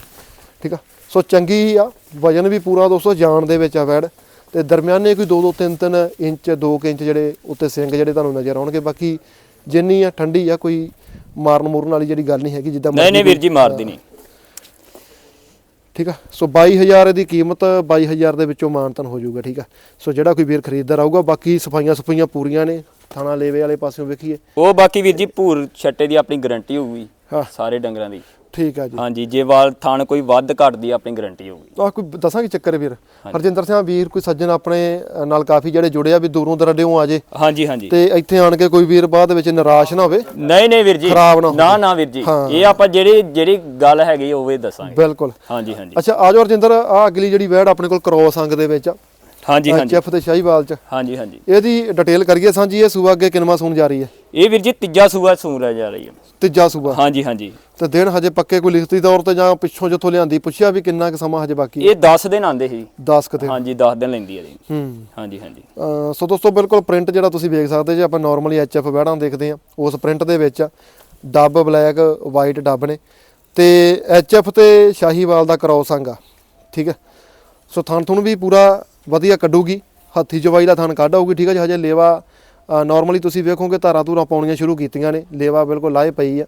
ਠੀਕ ਆ। ਸੋ ਚੰਗੀ ਆ, ਵਜਨ ਵੀ ਪੂਰਾ ਦੋਸਤੋ ਜਾਣ ਦੇ ਵਿੱਚ ਆ ਵੈੜ, ਤੇ ਦਰਮਿਆਨੇ ਕੋਈ 2 2 3 3 ਇੰਚ 2 ਇੰਚ ਜਿਹੜੇ ਉੱਤੇ ਸਿੰਗ ਜਿਹੜੇ ਤੁਹਾਨੂੰ ਨਜ਼ਰ ਆਉਣਗੇ। ਬਾਕੀ ਜਿੰਨੀ ਆ ਠੰਡੀ ਆ ਕੋਈ ਮਾਰਨ ਮੂਰਨ ਵਾਲੀ ਜਿਹੜੀ ਗੱਲ ਨਹੀਂ ਹੈਗੀ ਜਿੱਦਾਂ ਨਹੀਂ ਨਹੀਂ ਵੀਰ ਜੀ ਮਾਰਦੀ ਨਹੀਂ। ਠੀਕ ਆ? ਸੋ 22000 ਦੀ ਕੀਮਤ 22000 ਦੇ ਵਿੱਚੋਂ ਮਾਨਤਨ ਹੋ ਜਾਊਗਾ ਠੀਕ ਆ? ਸੋ ਜਿਹੜਾ ਕੋਈ ਵੀਰ ਖਰੀਦਦਾਰ ਆਊਗਾ ਬਾਕੀ ਸਫਾਈਆਂ ਸਫਾਈਆਂ ਪੂਰੀਆਂ ਨੇ ਥਾਣਾ ਲੇਵੇ ਵਾਲੇ ਪਾਸਿਓਂ ਵੇਖੀਏ। ਉਹ ਬਾਕੀ ਵੀਰ ਜੀ ਭੂਰ ਛੱਟੇ ਦੀ ਆਪਣੀ ਗਾਰੰਟੀ ਹੋਊਗੀ ਹਾਂ। ਸਾਰੇ ਡੰਗਰਾਂ ਦੀ। ਠੀਕ ਆ ਜੀ। ਹਾਂਜੀ ਜੇ ਵਾਲ ਥਣ ਕੋਈ ਵੱਧ ਘਟਦੀ ਆਪਣੀ ਗਾਰੰਟੀ ਹੋਊਗੀ। ਆ ਕੋਈ ਦੱਸਾਂ ਕੀ ਚੱਕਰ ਵੀਰ। ਹਰਜਿੰਦਰ ਸਿੰਘ ਵੀਰ ਕੋਈ ਸੱਜਣ ਆਪਣੇ ਨਾਲ ਕਾਫੀ ਜਿਹੜੇ ਜੁੜੇ ਆ ਵੀ ਦੂਰੋਂ ਦਰਾਡਿਓਂ ਆ ਜੇ। ਹਾਂਜੀ ਹਾਂਜੀ। ਤੇ ਇੱਥੇ ਆਣ ਕੇ ਕੋਈ ਵੀਰ ਬਾਅਦ ਵਿੱਚ ਨਿਰਾਸ਼ ਨਾ ਹੋਵੇ। ਨਹੀਂ ਨਹੀਂ ਵੀਰ ਜੀ। ਖਰਾਬ ਨਾ। ਨਾ ਨਾ ਵੀਰ ਜੀ। ਇਹ ਆਪਾਂ ਜਿਹੜੀ ਜਿਹੜੀ ਗੱਲ ਹੈਗੀ ਉਹ ਵੀ ਦੱਸਾਂਗੇ। ਬਿਲਕੁਲ। ਹਾਂਜੀ ਹਾਂਜੀ। ਅੱਛਾ ਆਜੋ ਹਰਜਿੰਦਰ ਆ ਅਗਲੀ ਜਿਹੜੀ ਵੈੜ ਆਪਣੇ ਕੋਲ ਕ੍ਰੋਸ ਅੰਗ ਦੇ ਵਿੱਚ ਆ। ਹਾਂਜੀ ਹਾਂਜੀ। ਚੈਫ ਤੇ ਸ਼ਾਹੀਵਾਲ ਚ। ਹਾਂਜੀ ਹਾਂਜੀ। ਇਹਦੀ ਡਿਟੇਲ ਕਰੀਏ ਸਾਂਝੀ ਇਹ ਸੂਆ ਅੱਗੇ ਕਿੰਨਵਾਂ ਸੂਣ ਜਾ ਰਹੀ ਹੈ? ਇਹ ਵੀਰ ਜੀ ਤੀਜਾ ਸੂਆ ਸੂਰ ਜਾ ਰਹੀ ਹੈ। ਤੀਜਾ ਸੂਆ? ਹਾਂਜੀ ਹਾਂਜੀ। ਤੇ ਦਿਨ ਹਜੇ ਪੱਕੇ ਕੋਈ ਲਿਖਤੀ ਤੌਰ ਤੇ ਜਾਂ ਪਿੱਛੋਂ ਜਿੱਥੋਂ ਲਿਆਂਦੀ ਪੁੱਛਿਆ ਵੀ ਕਿੰਨਾ ਕੁ ਸਮਾਂ ਹਜੇ ਬਾਕੀ ਹੈ? ਇਹ 10 ਦਿਨ ਆਂਦੇ ਸੀ। 10 ਕੁ ਦਿਨ। ਹਾਂਜੀ 10 ਦਿਨ ਲੈਂਦੀ ਹੈ ਜੀ। ਹੂੰ। ਹਾਂਜੀ ਹਾਂਜੀ। ਅਹ ਸੋ ਦੋਸਤੋ ਬਿਲਕੁਲ ਪ੍ਰਿੰਟ ਜਿਹੜਾ ਤੁਸੀਂ ਵੇਖ ਸਕਦੇ ਜੇ ਆਪਾਂ ਨਾਰਮਲੀ ਐਚਐਫ ਵੈੜਾਂ ਦੇਖਦੇ ਆ ਉਸ ਪ੍ਰਿੰਟ ਦੇ ਵਿੱਚ ਡੱਬ ਬਲੈਕ ਵਾਈਟ ਡੱਬ ਨੇ। ਤੇ ਐਚਐਫ ਤੇ ਸ਼ਾਹੀਵਾਲ ਦਾ ਕ੍ਰੋਸ ਆ ਠੀਕ ਹੈ? ਸੋ ਥਣ ਥੁਣ ਵੀ ਪੂਰਾ ਵਧੀਆ ਕੱਢੂਗੀ। ਹੱਥੀ ਜਵਾਈ ਦਾ ਥਣ ਕੱਢ ਆਊਗੀ ਠੀਕ ਹੈ ਜੀ? ਹਜੇ ਲੇਵਾ ਨਾਰਮਲੀ ਤੁਸੀਂ ਵੇਖੋਗੇ ਧਾਰਾਂ ਧੂਰਾਂ ਪਾਉਣੀਆਂ ਸ਼ੁਰੂ ਕੀਤੀਆਂ ਨੇ ਲੇਵਾ ਬਿਲਕੁਲ ਲਾਹੇ ਪਈ ਆ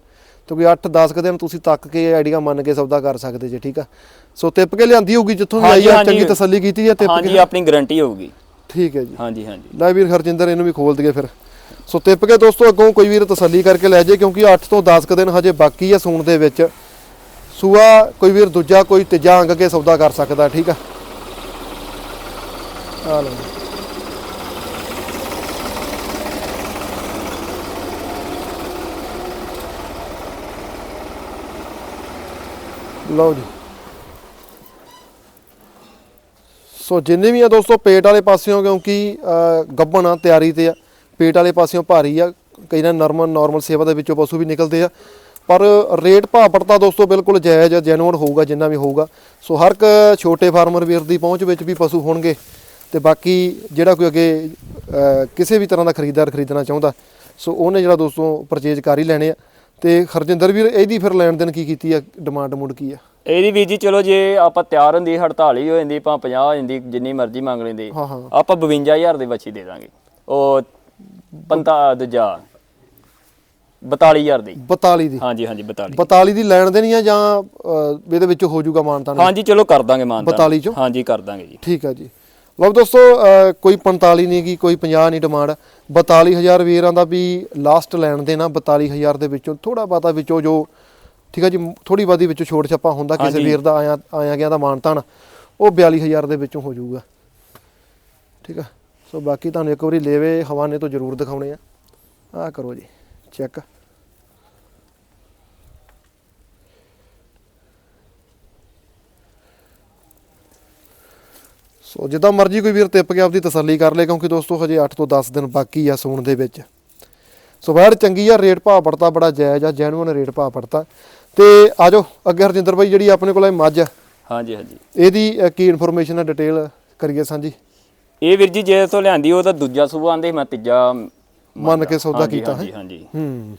ਕਿਉਂਕਿ 8-10 ਦਿਨ ਤੁਸੀਂ ਤੱਕ ਕੇ ਆਈਡੀਆ ਮੰਨ ਕੇ ਸੌਦਾ ਕਰ ਸਕਦੇ ਜੇ ਠੀਕ ਆ? ਸੋ ਤਿੱਪ ਕੇ ਲਿਆਂਦੀ ਹੋਊਗੀ ਜਿੱਥੋਂ ਵੀ ਆਈ ਹਾਂਜੀ, ਆ ਹਾਂਜੀ। ਚੰਗੀ ਤਸੱਲੀ ਕੀਤੀ ਆ ਤਿੱਪ ਹਾਂਜੀ ਕੇ ਆਪਣੀ ਗਾਰੰਟੀ ਹੋਊਗੀ। ਠੀਕ ਹੈ ਜੀ। ਹਾਂਜੀ ਹਾਂਜੀ। ਲੈ ਵੀਰ ਹਰਜਿੰਦਰ ਇਹਨੂੰ ਵੀ ਖੋਲ ਦਈਏ ਫਿਰ। ਸੋ ਤਿੱਪ ਕੇ ਦੋਸਤੋ ਅੱਗੋਂ ਕੋਈ ਵੀਰ ਤਸੱਲੀ ਕਰਕੇ ਲੈ ਜੇ ਕਿਉਂਕਿ 8 ਤੋਂ 10 ਕੁ ਦਿਨ ਹਜੇ ਬਾਕੀ ਆ ਸੂਣ ਦੇ ਵਿੱਚ। ਸੂਆ ਕੋਈ ਵੀਰ ਦੂਜਾ ਕੋਈ ਤੀਜਾ ਅੰਗ ਕੇ ਸੌਦਾ ਕਰ ਸਕਦਾ ਠੀਕ ਆ? ਆ ਲਓ ਲਓ ਜੀ। ਸੋ ਜਿੰਨੇ ਵੀ ਆ ਦੋਸਤੋ ਪੇਟ ਵਾਲੇ ਪਾਸਿਓਂ ਕਿਉਂਕਿ ਅਹ, ਗੱਭਣ ਆ ਤਿਆਰੀ ਤੇ ਆ। ਪੇਟ ਵਾਲੇ ਪਾਸਿਓਂ ਭਾਰੀ ਆ। ਕਈ ਨਾ ਨਰਮਲ ਨਾਰਮਲ ਸੇਵਾ ਦੇ ਵਿੱਚੋਂ ਪਸ਼ੂ ਵੀ ਨਿਕਲਦੇ ਆ। ਪਰ ਰੇਟ ਭਾਅ ਪੜਤਾ ਦੋਸਤੋ ਬਿਲਕੁਲ ਜਾਇਜ਼ ਜੈਨੂਅਨ ਹੋਊਗਾ ਜਿੰਨਾ ਵੀ ਹੋਊਗਾ। ਸੋ ਹਰ ਇੱਕ ਛੋਟੇ ਫਾਰਮਰ ਵੀਰ ਦੀ ਪਹੁੰਚ ਵਿੱਚ ਵੀ ਪਸ਼ੂ ਹੋਣਗੇ। ਤੇ ਬਾਕੀ ਜਿਹੜਾ ਕੋਈ ਅੱਗੇ ਕਿਸੇ ਵੀ ਤਰ੍ਹਾਂ ਦਾ ਖਰੀਦਦਾਰ ਖਰੀਦਣਾ ਚਾਹੁੰਦਾ ਸੋ ਉਹਨੇ ਜਿਹੜਾ ਦੋਸਤੋ ਪਰਚੇਜ ਕਰ ਹੀ ਲੈਣੇ ਆ। ਤੇ ਹਰਜਿੰਦਰ ਵੀਰ ਇਹਦੀ ਫਿਰ ਲੈਣ ਦੇਣ ਕੀ ਕੀਤੀ ਆ? ਡਿਮਾਂਡ ਮੁੰਡ ਕੀ ਆ? ਇਹਦੀ ਵੀਰ ਜੀ ਚਲੋ ਜੇ ਆਪਾਂ ਤਿਆਰ ਹੁੰਦੀ 48 ਹੋ ਜਾਂਦੀ ਆਪਾਂ 50 ਹੋ ਜਾਂਦੀ ਜਿੰਨੀ ਮਰਜ਼ੀ ਮੰਗ ਲੈਂਦੇ ਹਾਂ ਹਾਂ। ਆਪਾਂ 52000 ਦੇ ਬੱਚੀ ਦੇ ਦਾਂਗੇ। ਉਹ ਪੰਤਾ ਦੂਜਾ 42000 ਦੀ। 42 ਦੀ? ਹਾਂਜੀ ਹਾਂਜੀ 42 42 ਦੀ ਲੈਣ ਦੇਣੀ ਆ ਜਾਂ ਅਹ, ਇਹਦੇ ਵਿੱਚ ਹੋ ਜਾਊਗਾ ਮਾਨਤਾਨ? ਹਾਂਜੀ ਚਲੋ ਕਰ ਦਾਂਗੇ ਮਾਨਤਾ 42 ਚੋਂ? ਹਾਂਜੀ ਕਰ ਦਾਂਗੇ ਜੀ। ਠੀਕ ਹੈ ਜੀ। ਲਓ ਦੋਸਤੋ ਕੋਈ 45 ਨਹੀਂ ਗੀ ਕੋਈ 50 ਨਹੀਂ ਡਿਮਾਂਡ। 42000 ਵੀਰਾਂ ਦਾ ਵੀ ਲਾਸਟ ਲੈਣ ਦੇਣਾ 42000 ਦੇ ਵਿੱਚੋਂ ਥੋੜਾ ਬਾਤਾ ਵਿੱਚੋਂ ਜੋ ਠੀਕ ਹੈ ਜੀ ਥੋੜੀ ਬਾਦੀ ਵਿੱਚੋਂ ਛੋਟ ਛੱਪਾ ਹੁੰਦਾ ਕਿਸੇ। ਵੀਰ ਦਾ ਆਇਆ ਆਇਆ ਗਿਆ ਦਾ ਮਾਨਤਾਨ ਉਹ 42000 ਦੇ ਵਿੱਚੋਂ ਹੋ ਜਾਊਗਾ। ਠੀਕ ਆ? ਸੋ ਬਾਕੀ ਤੁਹਾਨੂੰ ਇੱਕ ਵਾਰੀ ਲੈਵੇ ਹਵਾਨੇ ਤੋਂ ਜ਼ਰੂਰ ਦਿਖਾਉਣੇ ਆ। ਆ ਕਰੋ ਜੀ ਚੈੱਕ। ਸੋ ਜਿੱਦਾਂ ਮਰਜ਼ੀ ਕੋਈ ਵੀਰ ਤਿੱਪ ਕੇ ਆਪਦੀ ਤਸੱਲੀ ਕਰ ਲੇ ਕਿਉਂਕਿ ਦੋਸਤੋ ਹਜੇ 8 ਤੋਂ 10 ਦਿਨ ਬਾਕੀ ਆ ਸੂਣ ਦੇ ਵਿੱਚ। ਸੋ ਵੈੜ ਚੰਗੀ ਆ ਰੇਟ ਭਾਅ ਪੜਤਾ ਬੜਾ ਜਾਇਜ਼ ਆ ਜੈਨੂਅਨ ਰੇਟ ਭਾਅ ਪੜਤਾ ਤੇ ਆਜੋ ਅੱਗੇ ਹਰਜਿੰਦਰ ਬਾਈ ਜਿਹੜੀ ਆਪਣੇ ਕੋਲ ਇਹ ਮੱਝ। ਆ ਹਾਂਜੀ ਹਾਂਜੀ। ਇਹਦੀ ਕੀ ਇਨਫੋਰਮੇਸ਼ਨ ਆ ਡਿਟੇਲ ਕਰੀਏ ਸਾਂਝੀ? ਇਹ ਵੀਰ ਜੀ ਜੇ ਤੋਂ ਲਿਆਂਦੀ ਉਹ ਤਾਂ ਦੂਜਾ ਸੂਆ ਆਂਦੇ ਮੈਂ ਤੀਜਾ ਮੰਨ ਕੇ ਸੌਦਾ ਕੀਤਾ ਹੈ? ਹਾਂਜੀ ਹਾਂਜੀ। ਹੂੰ।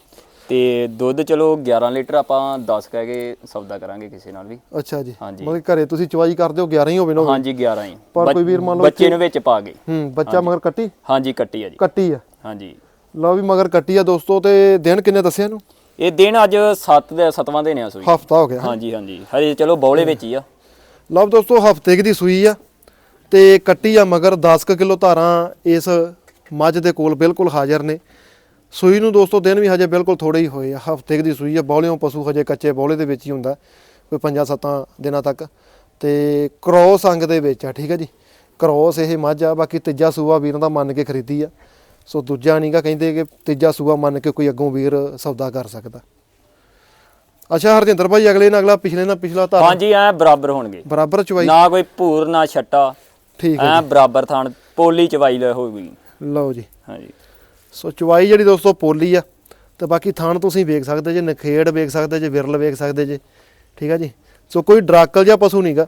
ਤੇ ਦੁੱਧ ਚਲੋ 11 ਲੀਟਰ ਆਪਾਂ 10 ਕਹਿ ਕੇ ਸੌਦਾ ਕਰਾਂਗੇ ਕਿਸੇ ਨਾਲ ਵੀ। ਅੱਛਾ ਜੀ। ਹਾਂਜੀ। ਮਤਲਬ ਘਰੇ ਤੁਸੀਂ ਚਵਾਈ ਕਰਦੇ ਹੋ 11 ਹੀ ਹੋਵੇ ਨਾ ਹੋਵੇ। ਹਾਂਜੀ 11 ਹੀ। ਪਰ ਬੱਚ- ਕੋਈ ਵੀਰ ਮੰਨ ਲਓ ਬੱਚੇ ਨੂੰ ਵਿੱਚ ਪਾ ਗਏ ਹੂੰ ਬੱਚਾ ਮਗਰ ਕੱਟੀ? ਹਾਂਜੀ ਕੱਟੀ ਆ ਜੀ। ਕੱਟੀ ਆ? ਹਾਂਜੀ। ਲਓ ਵੀ ਮਗਰ ਕੱਟੀ ਆ ਦੋਸਤੋ ਤੇ ਦਿਨ ਕਿੰਨੇ ਦੱਸਿਆ ਇਹਨੂੰ? ਇਹ ਦਿਨ ਅੱਜ 7 ਦੇ 7ਵਾਂ ਦਿਨ ਆ ਸੂਈ। ਹਫਤਾ ਹੋ ਗਿਆ। ਹਾਂਜੀ ਹਾਂਜੀ। ਹਜੇ ਚਲੋ ਬੌਲੇ ਵਿੱਚ ਹੀ ਆ। ਲਓ ਦੋਸਤੋ ਹਫ਼ਤੇ ਦੀ ਸੂਈ ਆ ਤੇ ਕੱਟੀ ਆ ਮਗਰ 10 ਕਿਲੋ ਧਾਰਾਂ ਇਸ ਮੱਝ ਦੇ ਕੋਲ ਬਿਲਕੁਲ ਹਾਜ਼ਰ ਨੇ। ਸੂਈ ਨੂੰ ਦੋਸਤੋ ਦਿਨ ਵੀ ਹਜੇ ਬਿਲਕੁਲ ਥੋੜੇ ਹੀ ਹੋਏ ਆ ਹਫ਼ਤੇ ਦੀ ਸੂਈ ਆ ਬੌਲਿਓਂ ਪਸ਼ੂ ਹਜੇ ਕੱਚੇ ਬੌਲੇ ਦੇ ਵਿੱਚ ਹੀ ਹੁੰਦਾ ਕੋਈ 5-7 ਦਿਨਾਂ ਤੱਕ। ਤੇ ਕ੍ਰੋਸ ਅੰਗ ਦੇ ਵਿੱਚ ਆ ਠੀਕ ਹੈ ਜੀ? ਕ੍ਰੋਸ ਇਹ ਮੱਝ ਆ ਬਾਕੀ ਤੀਜਾ ਸੂਆ ਵੀਰਾਂ ਦਾ ਮੰਨ ਕੇ ਖਰੀਦੀ ਆ। ਸੋ ਦੂਜਾ ਨਹੀਂਗਾ ਕਹਿੰਦੇ ਕਿ ਤੀਜਾ ਸੂਆ ਮੰਨ ਕੇ ਕੋਈ ਅੱਗੋਂ ਵੀਰ ਸੌਦਾ ਕਰ ਸਕਦਾ। ਅੱਛਾ ਹਰਜਿੰਦਰ ਭਾਈ ਅਗਲੇ ਨਾਲ ਅਗਲਾ ਪਿਛਲੇ ਨਾਲ ਪਿਛਲਾ ਧਾਰਾ? ਹਾਂਜੀ ਐ ਬਰਾਬਰ ਹੋਣਗੇ। ਬਰਾਬਰ ਚਵਾਈ ਨਾ ਕੋਈ ਭੂਰ ਨਾ ਛੱਟਾ। ਠੀਕ ਹੈ ਐ ਬਰਾਬਰ ਥਾਣ ਪੋਲੀ ਚਵਾਈ ਲੈ ਹੋਈ ਲਓ ਜੀ। ਹਾਂਜੀ। ਸੋ ਚਵਾਈ ਜਿਹੜੀ ਦੋਸਤੋ ਪੋਲੀ ਆ ਤੇ ਬਾਕੀ ਥਾਣ ਤੁਸੀਂ ਵੇਖ ਸਕਦੇ ਜੇ ਨਖੇੜ ਵੇਖ ਸਕਦੇ ਜੇ ਵਿਰਲ ਵੇਖ ਸਕਦੇ ਜੇ ਠੀਕ ਆ ਜੀ? ਸੋ ਕੋਈ ਡਰਾਕਲ ਜਿਹਾ ਪਸ਼ੂ ਨਹੀਂਗਾ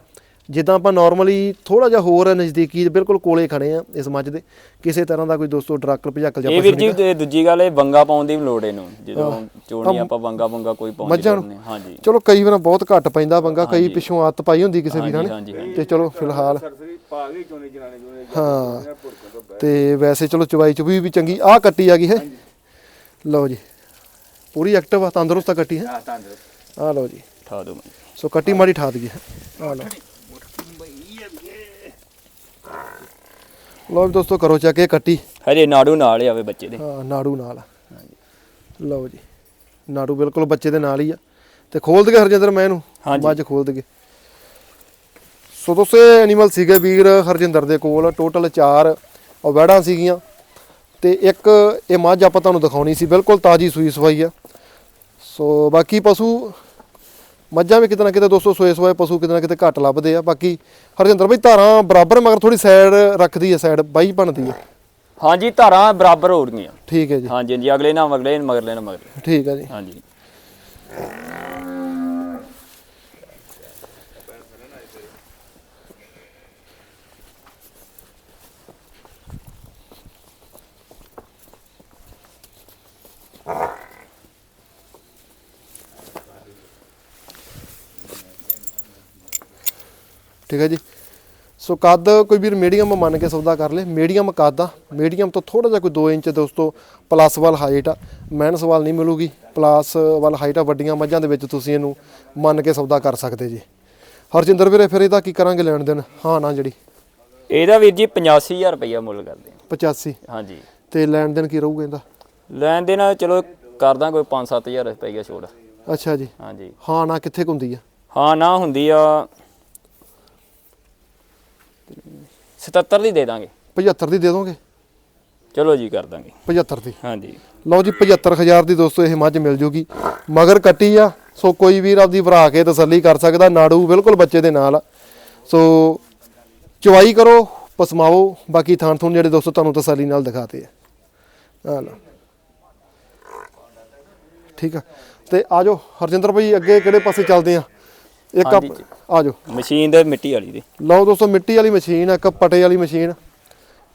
ਜਿੱਦਾਂ ਆਪਾਂ ਨਾਰਮਲੀ ਥੋੜਾ ਜਿਹਾ ਹੋਰ ਨਜ਼ਦੀਕੀ ਬਿਲਕੁਲ ਕੋਲੇ ਖੜੇ ਆ ਇਸ ਮੱਝ ਦੇ ਕਿਸੇ ਤਰ੍ਹਾਂ ਦਾ ਕੋਈ ਦੋਸਤੋ ਡਰਾਕਲ ਭਜਾਕਲ ਜਿਹਾ ਇਹ ਵੀਰ ਜੀ ਤੇ ਦੂਜੀ ਗੱਲ ਇਹ ਵੰਗਾ ਪਾਉਣ ਦੀ ਵੀ ਲੋੜ ਇਹਨੂੰ ਜਦੋਂ ਚੋਣੀ ਆਪਾਂ ਵੰਗਾ ਵੰਗਾ ਕੋਈ ਪਾਉਂਦੇ ਮੱਝਾਂ ਨੂੰ? ਕਰਨੇ ਹਾਂਜੀ। ਚਲੋ ਕਈ ਵਾਰ ਬਹੁਤ ਘੱਟ ਪੈਂਦਾ ਬੰਗਾ ਕਈ ਪਿੱਛੋਂ ਆਦਤ ਪਾਈ ਹੁੰਦੀ ਕਿਸੇ ਵੀਰਾਂ ਨੇ। ਤੇ ਚਲੋ ਫਿਲਹਾਲ ਹਾਂ। ਤੇ ਵੈਸੇ ਚਲੋ ਚਵਾਈ ਚੁਬੀ ਵੀ ਚੰਗੀ ਆਹ ਕੱਟੀ ਆ ਗਈ ਹੈ। ਲਓ ਜੀ ਪੂਰੀ ਐਕਟਿਵ ਆ ਤੰਦਰੁਸਤ ਆ ਕੱਟੀ ਹੈ। ਆ ਲਓ ਜੀ। ਠਾ ਦੋ ਮੈਂ ਸੋ ਕੱਟੀ ਮਾੜੀ ਠਾ ਦਈਏ। ਆ ਲਓ। ਲਓ ਵੀ ਦੋਸਤੋ ਕਰੋ ਚੈੱਕ ਇਹ ਕੱਟੀ। ਹਜੇ ਨਾੜੂ ਨਾਲ ਹੀ ਆਵੇ ਬੱਚੇ ਦੇ। ਹਾਂ ਨਾੜੂ ਨਾਲ ਆ। ਲਓ ਜੀ ਨਾੜੂ ਬਿਲਕੁਲ ਬੱਚੇ ਦੇ ਨਾਲ ਹੀ ਆ। ਤੇ ਖੋਲ ਦਗੇ ਹਰਜਿੰਦਰ ਮੈਂ ਇਹਨੂੰ। ਹਾਂਜੀ। ਮੱਝ ਖੋਲ ਦਗੇ ਸੋ ਦੋਸਤੋ ਐਨੀਮਲ ਸੀਗੇ ਵੀਰ ਹਰਜਿੰਦਰ ਦੇ ਕੋਲ ਟੋਟਲ 4 ਵੈੜਾਂ ਸੀਗੀਆਂ। ਤੇ ਇੱਕ ਇਹ ਮੱਝ ਆਪਾਂ ਤੁਹਾਨੂੰ ਦਿਖਾਉਣੀ ਸੀ ਬਿਲਕੁਲ ਤਾਜੀ ਸੂਈ ਸਵਾਈ ਆ। ਸੋ ਬਾਕੀ ਪਸ਼ੂ ਮੱਝਾਂ ਵੀ ਕਿਤੇ ਨਾ ਕਿਤੇ ਦੋਸਤੋ ਸੋਏ ਸੋਏ ਪਸ਼ੂ ਕਿਤੇ ਨਾ ਕਿਤੇ ਘੱਟ ਲੱਭਦੇ ਆ। ਬਾਕੀ ਹਰਜਿੰਦਰ ਬਈ ਧਾਰਾਂ ਬਰਾਬਰ ਮਗਰ ਥੋੜੀ ਸਾਈਡ ਰੱਖਦੀ ਹੈ ਸਾਈਡ ਬਾਈ ਬਣਦੀ ਹੈ ਹਾਂਜੀ ਧਾਰਾਂ ਬਰਾਬਰ ਹੋ ਰਹੀਆਂ। ਠੀਕ ਹੈ ਜੀ। ਹਾਂਜੀ ਹਾਂਜੀ ਅਗਲੇ ਨਾਲ ਅਗਲੇ ਮਗਰਲੇ ਨਾਲ ਮਗਰਲੇ। ਠੀਕ ਹੈ ਜੀ। ਹਾਂਜੀ। ਠੀਕ ਹੈ ਜੀ। ਸੋ ਕੱਦ ਕੋਈ ਵੀਰ ਮੀਡੀਅਮ ਮੰਨ ਕੇ ਸੌਦਾ ਕਰ ਲੇ। ਮੀਡੀਅਮ ਕੱਦ ਆ। ਮੀਡੀਅਮ ਤੋਂ ਥੋੜਾ ਜਿਹਾ ਕੋਈ 2 ਇੰਚ ਦੋਸਤੋ ਪਲੱਸ ਵਾਲ ਹਾਈਟ ਆ। ਮੈਨਸ ਵਾਲ ਨਹੀਂ ਮਿਲੂਗੀ। ਪਲੱਸ ਵਾਲ ਹਾਈਟ ਆ। ਵੱਡੀਆਂ ਮੱਝਾਂ ਦੇ ਵਿੱਚ ਤੁਸੀਂ ਇਹਨੂੰ ਮੰਨ ਕੇ ਸੌਦਾ ਕਰ ਸਕਦੇ ਜੀ। ਹਰਜਿੰਦਰ ਵੀਰੇ ਫਿਰ ਇਹਦਾ ਕੀ ਕਰਾਂਗੇ ਲੈਣ ਦੇਣ? ਹਾਂ ਨਾ ਜਿਹੜੀ। ਇਹਦਾ ਵੀਰ ਜੀ 85000 ਰੁਪਇਆ ਮੁੱਲ ਕਰਦੇ ਆ। 85 ਹਾਂਜੀ। ਤੇ ਲੈਣ ਦੇਣ ਕੀ ਰਹੂਗਾ ਇਹਦਾ? ਲੈਣ ਦੇ ਨਾਲ ਚਲੋ ਕਰਦਾ ਕੋਈ 5-7000 ਰੁਪਇਆ ਛੋੜ ਅੱਛਾ ਜੀ। ਹਾਂਜੀ। ਹਾਂ ਨਾ ਕਿੱਥੇ ਕੁ ਹੁੰਦੀ ਆ? ਹਾਂ ਨਾ ਹੁੰਦੀ ਆ। 77 ਦੀ ਦੇ ਦਾਂਗੇ। 75 ਦੀ ਦੇ ਦੋਗੇ? ਚਲੋ ਜੀ ਕਰ ਦਾਂਗੇ। 75 ਦੀ। ਹਾਂਜੀ। ਲਓ ਜੀ 75000 ਦੀ ਦੋਸਤੋ ਇਹ ਮੱਝ ਮਿਲ ਜੂਗੀ। ਮਗਰ ਕੱਟੀ ਆ ਸੋ ਕੋਈ ਵੀਰ ਆਪਦੀ ਭਰਾ ਕੇ ਤਸੱਲੀ ਕਰ ਸਕਦਾ ਨਾੜੂ ਬਿਲਕੁਲ ਬੱਚੇ ਦੇ ਨਾਲ। ਸੋ ਚਵਾਈ ਕਰੋ ਪਸਮਾਓ। ਬਾਕੀ ਥਾਂ ਥੂਣ ਜਿਹੜੇ ਦੋਸਤੋ ਤੁਹਾਨੂੰ ਤਸੱਲੀ ਨਾਲ ਦਿਖਾਤੇ ਆ। ਆ ਲਓ। ਠੀਕ ਆ। ਤੇ ਆਜੋ ਹਰਜਿੰਦਰ ਭਾਈ ਅੱਗੇ ਕਿਹੜੇ ਪਾਸੇ ਚੱਲਦੇ ਆ? ਇੱਕ ਹਾਂਜੀ ਜੀ। ਆਜੋ ਮਸ਼ੀਨ ਦੇ ਮਿੱਟੀ ਵਾਲੀ ਦੇ ਲਓ ਦੋਸਤੋ ਮਿੱਟੀ ਵਾਲੀ ਮਸ਼ੀਨ ਆ ਇੱਕ ਪਟੇ ਵਾਲੀ ਮਸ਼ੀਨ।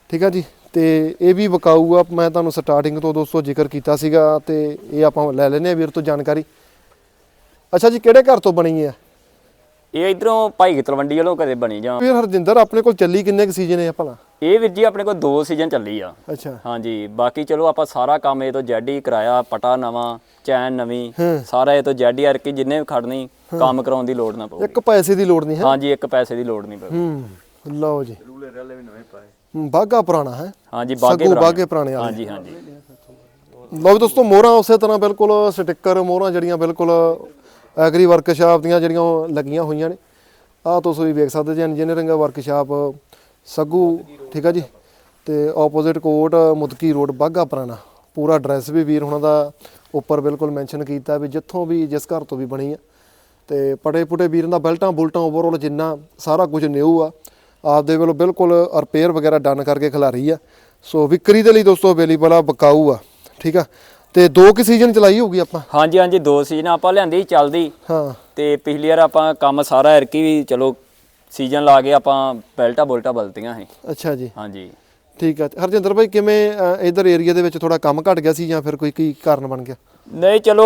ਠੀਕ ਆ ਜੀ। ਤੇ ਇਹ ਵੀ ਵਿਕਾਊ ਆ ਮੈਂ ਤੁਹਾਨੂੰ ਸਟਾਰਟਿੰਗ ਤੋਂ ਦੋਸਤੋ ਜ਼ਿਕਰ ਕੀਤਾ ਸੀਗਾ ਤੇ ਇਹ ਆਪਾਂ ਲੈ ਲੈਨੇ ਆ ਵੀਰ ਤੋਂ ਜਾਣਕਾਰੀ। ਅੱਛਾ ਜੀ ਕਿਹੜੇ ਘਰ ਤੋਂ ਬਣੀ ਹੈ ਇਹ ਇਧਰੋਂ ਭਾਈ ਕੀ ਤਲਵੰਡੀ ਵੱਲੋਂ ਕਦੇ ਬਣੀ ਜਾਂ ਵੀਰ ਹਰਜਿੰਦਰ ਆਪਣੇ ਕੋਲ ਚੱਲੀ ਕਿੰਨੇ ਕੁ ਸੀਜ਼ਨ ਹੈ ਭਲਾ? ਇਹ ਵੀਰ ਜੀ ਆਪਣੇ ਕੋਲ ਦੋ ਸੀਜ਼ਨ ਚੱਲੀ ਆ। ਅੱਛਾ। ਹਾਂਜੀ ਬਾਕੀ ਚਲੋ ਆਪਾਂ ਸਾਰਾ ਕੰਮ ਇਹ ਤੋਂ ਜੈਡੀ ਕਰਾਇਆ ਪਟਾ ਨਵਾਂ ਚੈਨ ਨਵੀਂ ਹਾਂ। ਸਾਰਾ ਇਹ ਤੋਂ ਜੈਡੀ ਅਰ ਕੀ ਜਿੰਨੇ ਵੀ ਖੜਨੀ ਕੰਮ ਕਰਾਉਣ ਦੀ ਲੋੜ ਨਾ ਪਊ। ਇੱਕ ਪੈਸੇ ਦੀ ਲੋੜ ਨਹੀਂ ਹੈ। ਹਾਂਜੀ ਇੱਕ ਪੈਸੇ ਦੀ ਲੋੜ ਨਹੀਂ ਪਊ। ਹੂੰ ਲਓ ਜੀ। ਰੂਲੇ ਰਲੇ ਵੀ ਨਵੇਂ ਪਾਏ। ਬਾਗਾ ਪੁਰਾਣਾ ਹੈ। ਹਾਂਜੀ ਬਾਗੇ ਬਾਗੇ ਪੁਰਾਣੇ ਵਾਲੇ। ਹਾਂਜੀ ਹਾਂਜੀ। ਲਓ ਵੀ ਦੋਸਤੋ ਮੋਹਰਾਂ ਉਸੇ ਤਰ੍ਹਾਂ ਬਿਲਕੁਲ ਸਟicker ਮੋਹਰਾਂ ਜਿਹੜੀਆਂ ਬਿਲਕੁਲ ਐਗਰੀ ਵਰਕਸ਼ਾਪ ਦੀਆਂ ਜਿਹੜੀਆਂ ਉਹ ਲੱਗੀਆਂ ਹੋਈਆਂ ਨੇ। ਆਹ ਤੁਸੀਂ ਵੀ ਵੇਖ ਸਕਦੇ ਜੀ ਇੰਜੀਨੀਅਰਿੰਗ ਵਰਕਸ਼ਾਪ ਸੱਗੂ, ਠੀਕ ਆ ਜੀ? ਤੇ ਆਪੋਜ਼ਿਟ ਕੋਟ, ਮੁਦਕੀ ਰੋਡ ਬਾਗਾ ਪੁਰਾਣਾ। ਪੂਰਾ ਐਡਰੈਸ ਵੀ ਵੀਰ ਹੁਣਾਂ ਦਾ ਉੱਪਰ ਬਿਲਕੁਲ ਮੈਂਸ਼ਨ ਕੀਤਾ ਵੀ ਜਿੱਥੋਂ ਵੀ ਜਿਸ ਘਰ ਤੋਂ ਵੀ ਬਣੀ ਆ। ਤੇ ਪੜੇ ਪੁਟੇ ਵੀਰ ਦਾ ਬੈਲਟਾਂ ਬੁਲਟਾਂ ਓਵਰਆਲ ਜਿੰਨਾ ਸਾਰਾ ਕੁਝ ਨਿਊ ਆ, ਆਪਦੇ ਵੱਲੋਂ ਬਿਲਕੁਲ ਰਿਪੇਅਰ ਵਗੈਰਾ ਡਨ ਕਰਕੇ ਖਿਲਾਰੀ ਆ। ਸੋ ਵਿਕਰੀ ਦੇ ਲਈ ਦੋਸਤੋ ਅਵੇਲੇਬਲ ਆ, ਬਕਾਊ ਆ, ਠੀਕ ਆ? ਤੇ ਦੋ ਕਿ ਸੀਜ਼ਨ ਚਲਾਈ ਹੋਊਗੀ ਆਪਾਂ? ਹਾਂਜੀ ਹਾਂਜੀ ਦੋ ਸੀਜ਼ਨ ਆਪਾਂ ਲਿਆਂਦੀ ਚੱਲਦੀ ਹਾਂ। ਤੇ ਪਿਛਲੀ ਵਾਰ ਆਪਾਂ ਕੰਮ ਸਾਰਾ ਐਰਕੀ ਵੀ ਚਲੋ ਸੀਜ਼ਨ ਲਾ ਕੇ ਆਪਾਂ ਬੈਲਟਾ ਬੁਲਟਾ ਬਲਤੀਆਂ ਸੀ। ਅੱਛਾ ਜੀ। ਹਾਂਜੀ। ਠੀਕ ਆ। ਹਰਜਿੰਦਰ ਭਾਈ ਕਿਵੇਂ ਇਧਰ ਏਰੀਆ ਦੇ ਵਿੱਚ ਥੋੜਾ ਕੰਮ ਘਟ ਗਿਆ ਸੀ ਜਾਂ ਫਿਰ ਕੋਈ ਕੀ ਕਾਰਨ ਬਣ ਗਿਆ? ਨਹੀਂ ਚਲੋ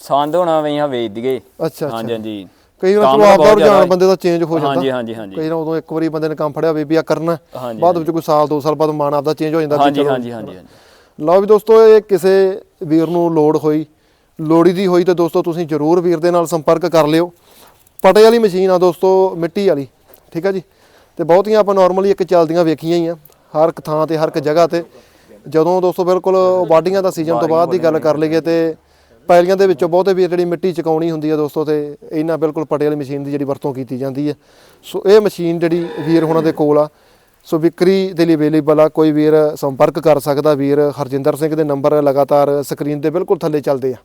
ਸੰਦ ਹੋਣਾ ਵਈਆਂ ਵੇਚ ਦਈਏ। ਅੱਛਾ ਹਾਂਜੀ ਹਾਂਜੀ। ਕਈ ਵਾਰ ਤਾਂ ਆਪਦਾ ਰੁਝਾਨ ਬੰਦੇ ਦਾ ਚੇਂਜ ਹੋ ਜਾਂਦਾ। ਹਾਂਜੀ ਹਾਂਜੀ ਹਾਂਜੀ। ਕਈ ਵਾਰ ਉਦੋਂ ਇੱਕ ਵਾਰੀ ਬੰਦੇ ਨੇ ਕੰਮ ਫੜਿਆ ਵੀ ਵੀ ਆ ਕਰਨਾ। ਬਾਅਦ ਵਿੱਚ ਕੋਈ ਸਾਲ ਦੋ ਸਾਲ ਬਾਅਦ ਮਨ ਆਪਦਾ ਚੇਂਜ ਹੋ ਜਾਂਦਾ ਹਾਂਜੀ ਹਾਂਜੀ ਹਾਂਜੀ। ਲਓ ਵੀ ਦੋਸਤੋ, ਇਹ ਕਿਸੇ ਵੀਰ ਨੂੰ ਲੋੜ ਹੋਈ ਲੋੜੀ ਦੀ ਹੋਈ ਤਾਂ ਦੋਸਤੋ ਤੁਸੀਂ ਜਰੂਰ ਵੀਰ ਦੇ ਨਾਲ ਸੰਪਰਕ ਕਰ ਲਿਓ। ਪਟੇ ਵਾਲੀ ਮਸ਼ੀਨ ਆ ਦੋਸਤੋ, ਮਿੱਟੀ ਵਾਲੀ, ਠੀਕ ਆ ਜੀ? ਤੇ ਬਹੁਤੀਆਂ ਆਪਾਂ ਨਾਰਮਲੀ ਇੱਕ ਚੱਲਦੀਆਂ ਵੇਖੀਆਂ ਹੀ ਆ, ਹਰ ਇੱਕ ਥਾਂ ਤੇ, ਹਰ ਇੱਕ ਜਗ੍ਹਾ ਤੇ। ਜਦੋਂ ਦੋਸਤੋ ਬਿਲਕੁਲ ਵਾਢੀਆਂ ਦਾ ਸੀਜ਼ਨ ਤੋਂ ਬਾਅਦ ਦੀ ਗੱਲ ਕਰ ਲਈਏ ਤੇ ਪੈਲੀਆਂ ਦੇ ਵਿੱਚੋਂ ਬਹੁਤੇ ਵੀਰ ਜਿਹੜੀ ਮਿੱਟੀ ਚਕਾਉਣੀ ਹੁੰਦੀ ਆ ਦੋਸਤੋ ਤੇ ਇਹਨਾਂ ਬਿਲਕੁਲ ਪਟੇ ਵਾਲੀ ਮਸ਼ੀਨ ਦੀ ਜਿਹੜੀ ਵਰਤੋਂ ਕੀਤੀ ਜਾਂਦੀ ਹੈ ਸੋ ਇਹ ਮਸ਼ੀਨ ਜਿਹੜੀ ਵੀਰ ਹੁਣਾਂ ਦੇ ਕੋਲ ਆ ਸੋ ਵਿਕਰੀ ਦੇ ਲਈ ਅਵੇਲੇਬਲ ਆ ਕੋਈ ਵੀਰ ਸੰਪਰਕ ਕਰ ਸਕਦਾ ਵੀਰ ਹਰਜਿੰਦਰ ਸਿੰਘ ਦੇ ਨੰਬਰ ਲਗਾਤਾਰ ਸਕਰੀਨ ਦੇ ਬਿਲਕੁਲ ਥੱਲੇ ਚੱਲਦੇ ਆ।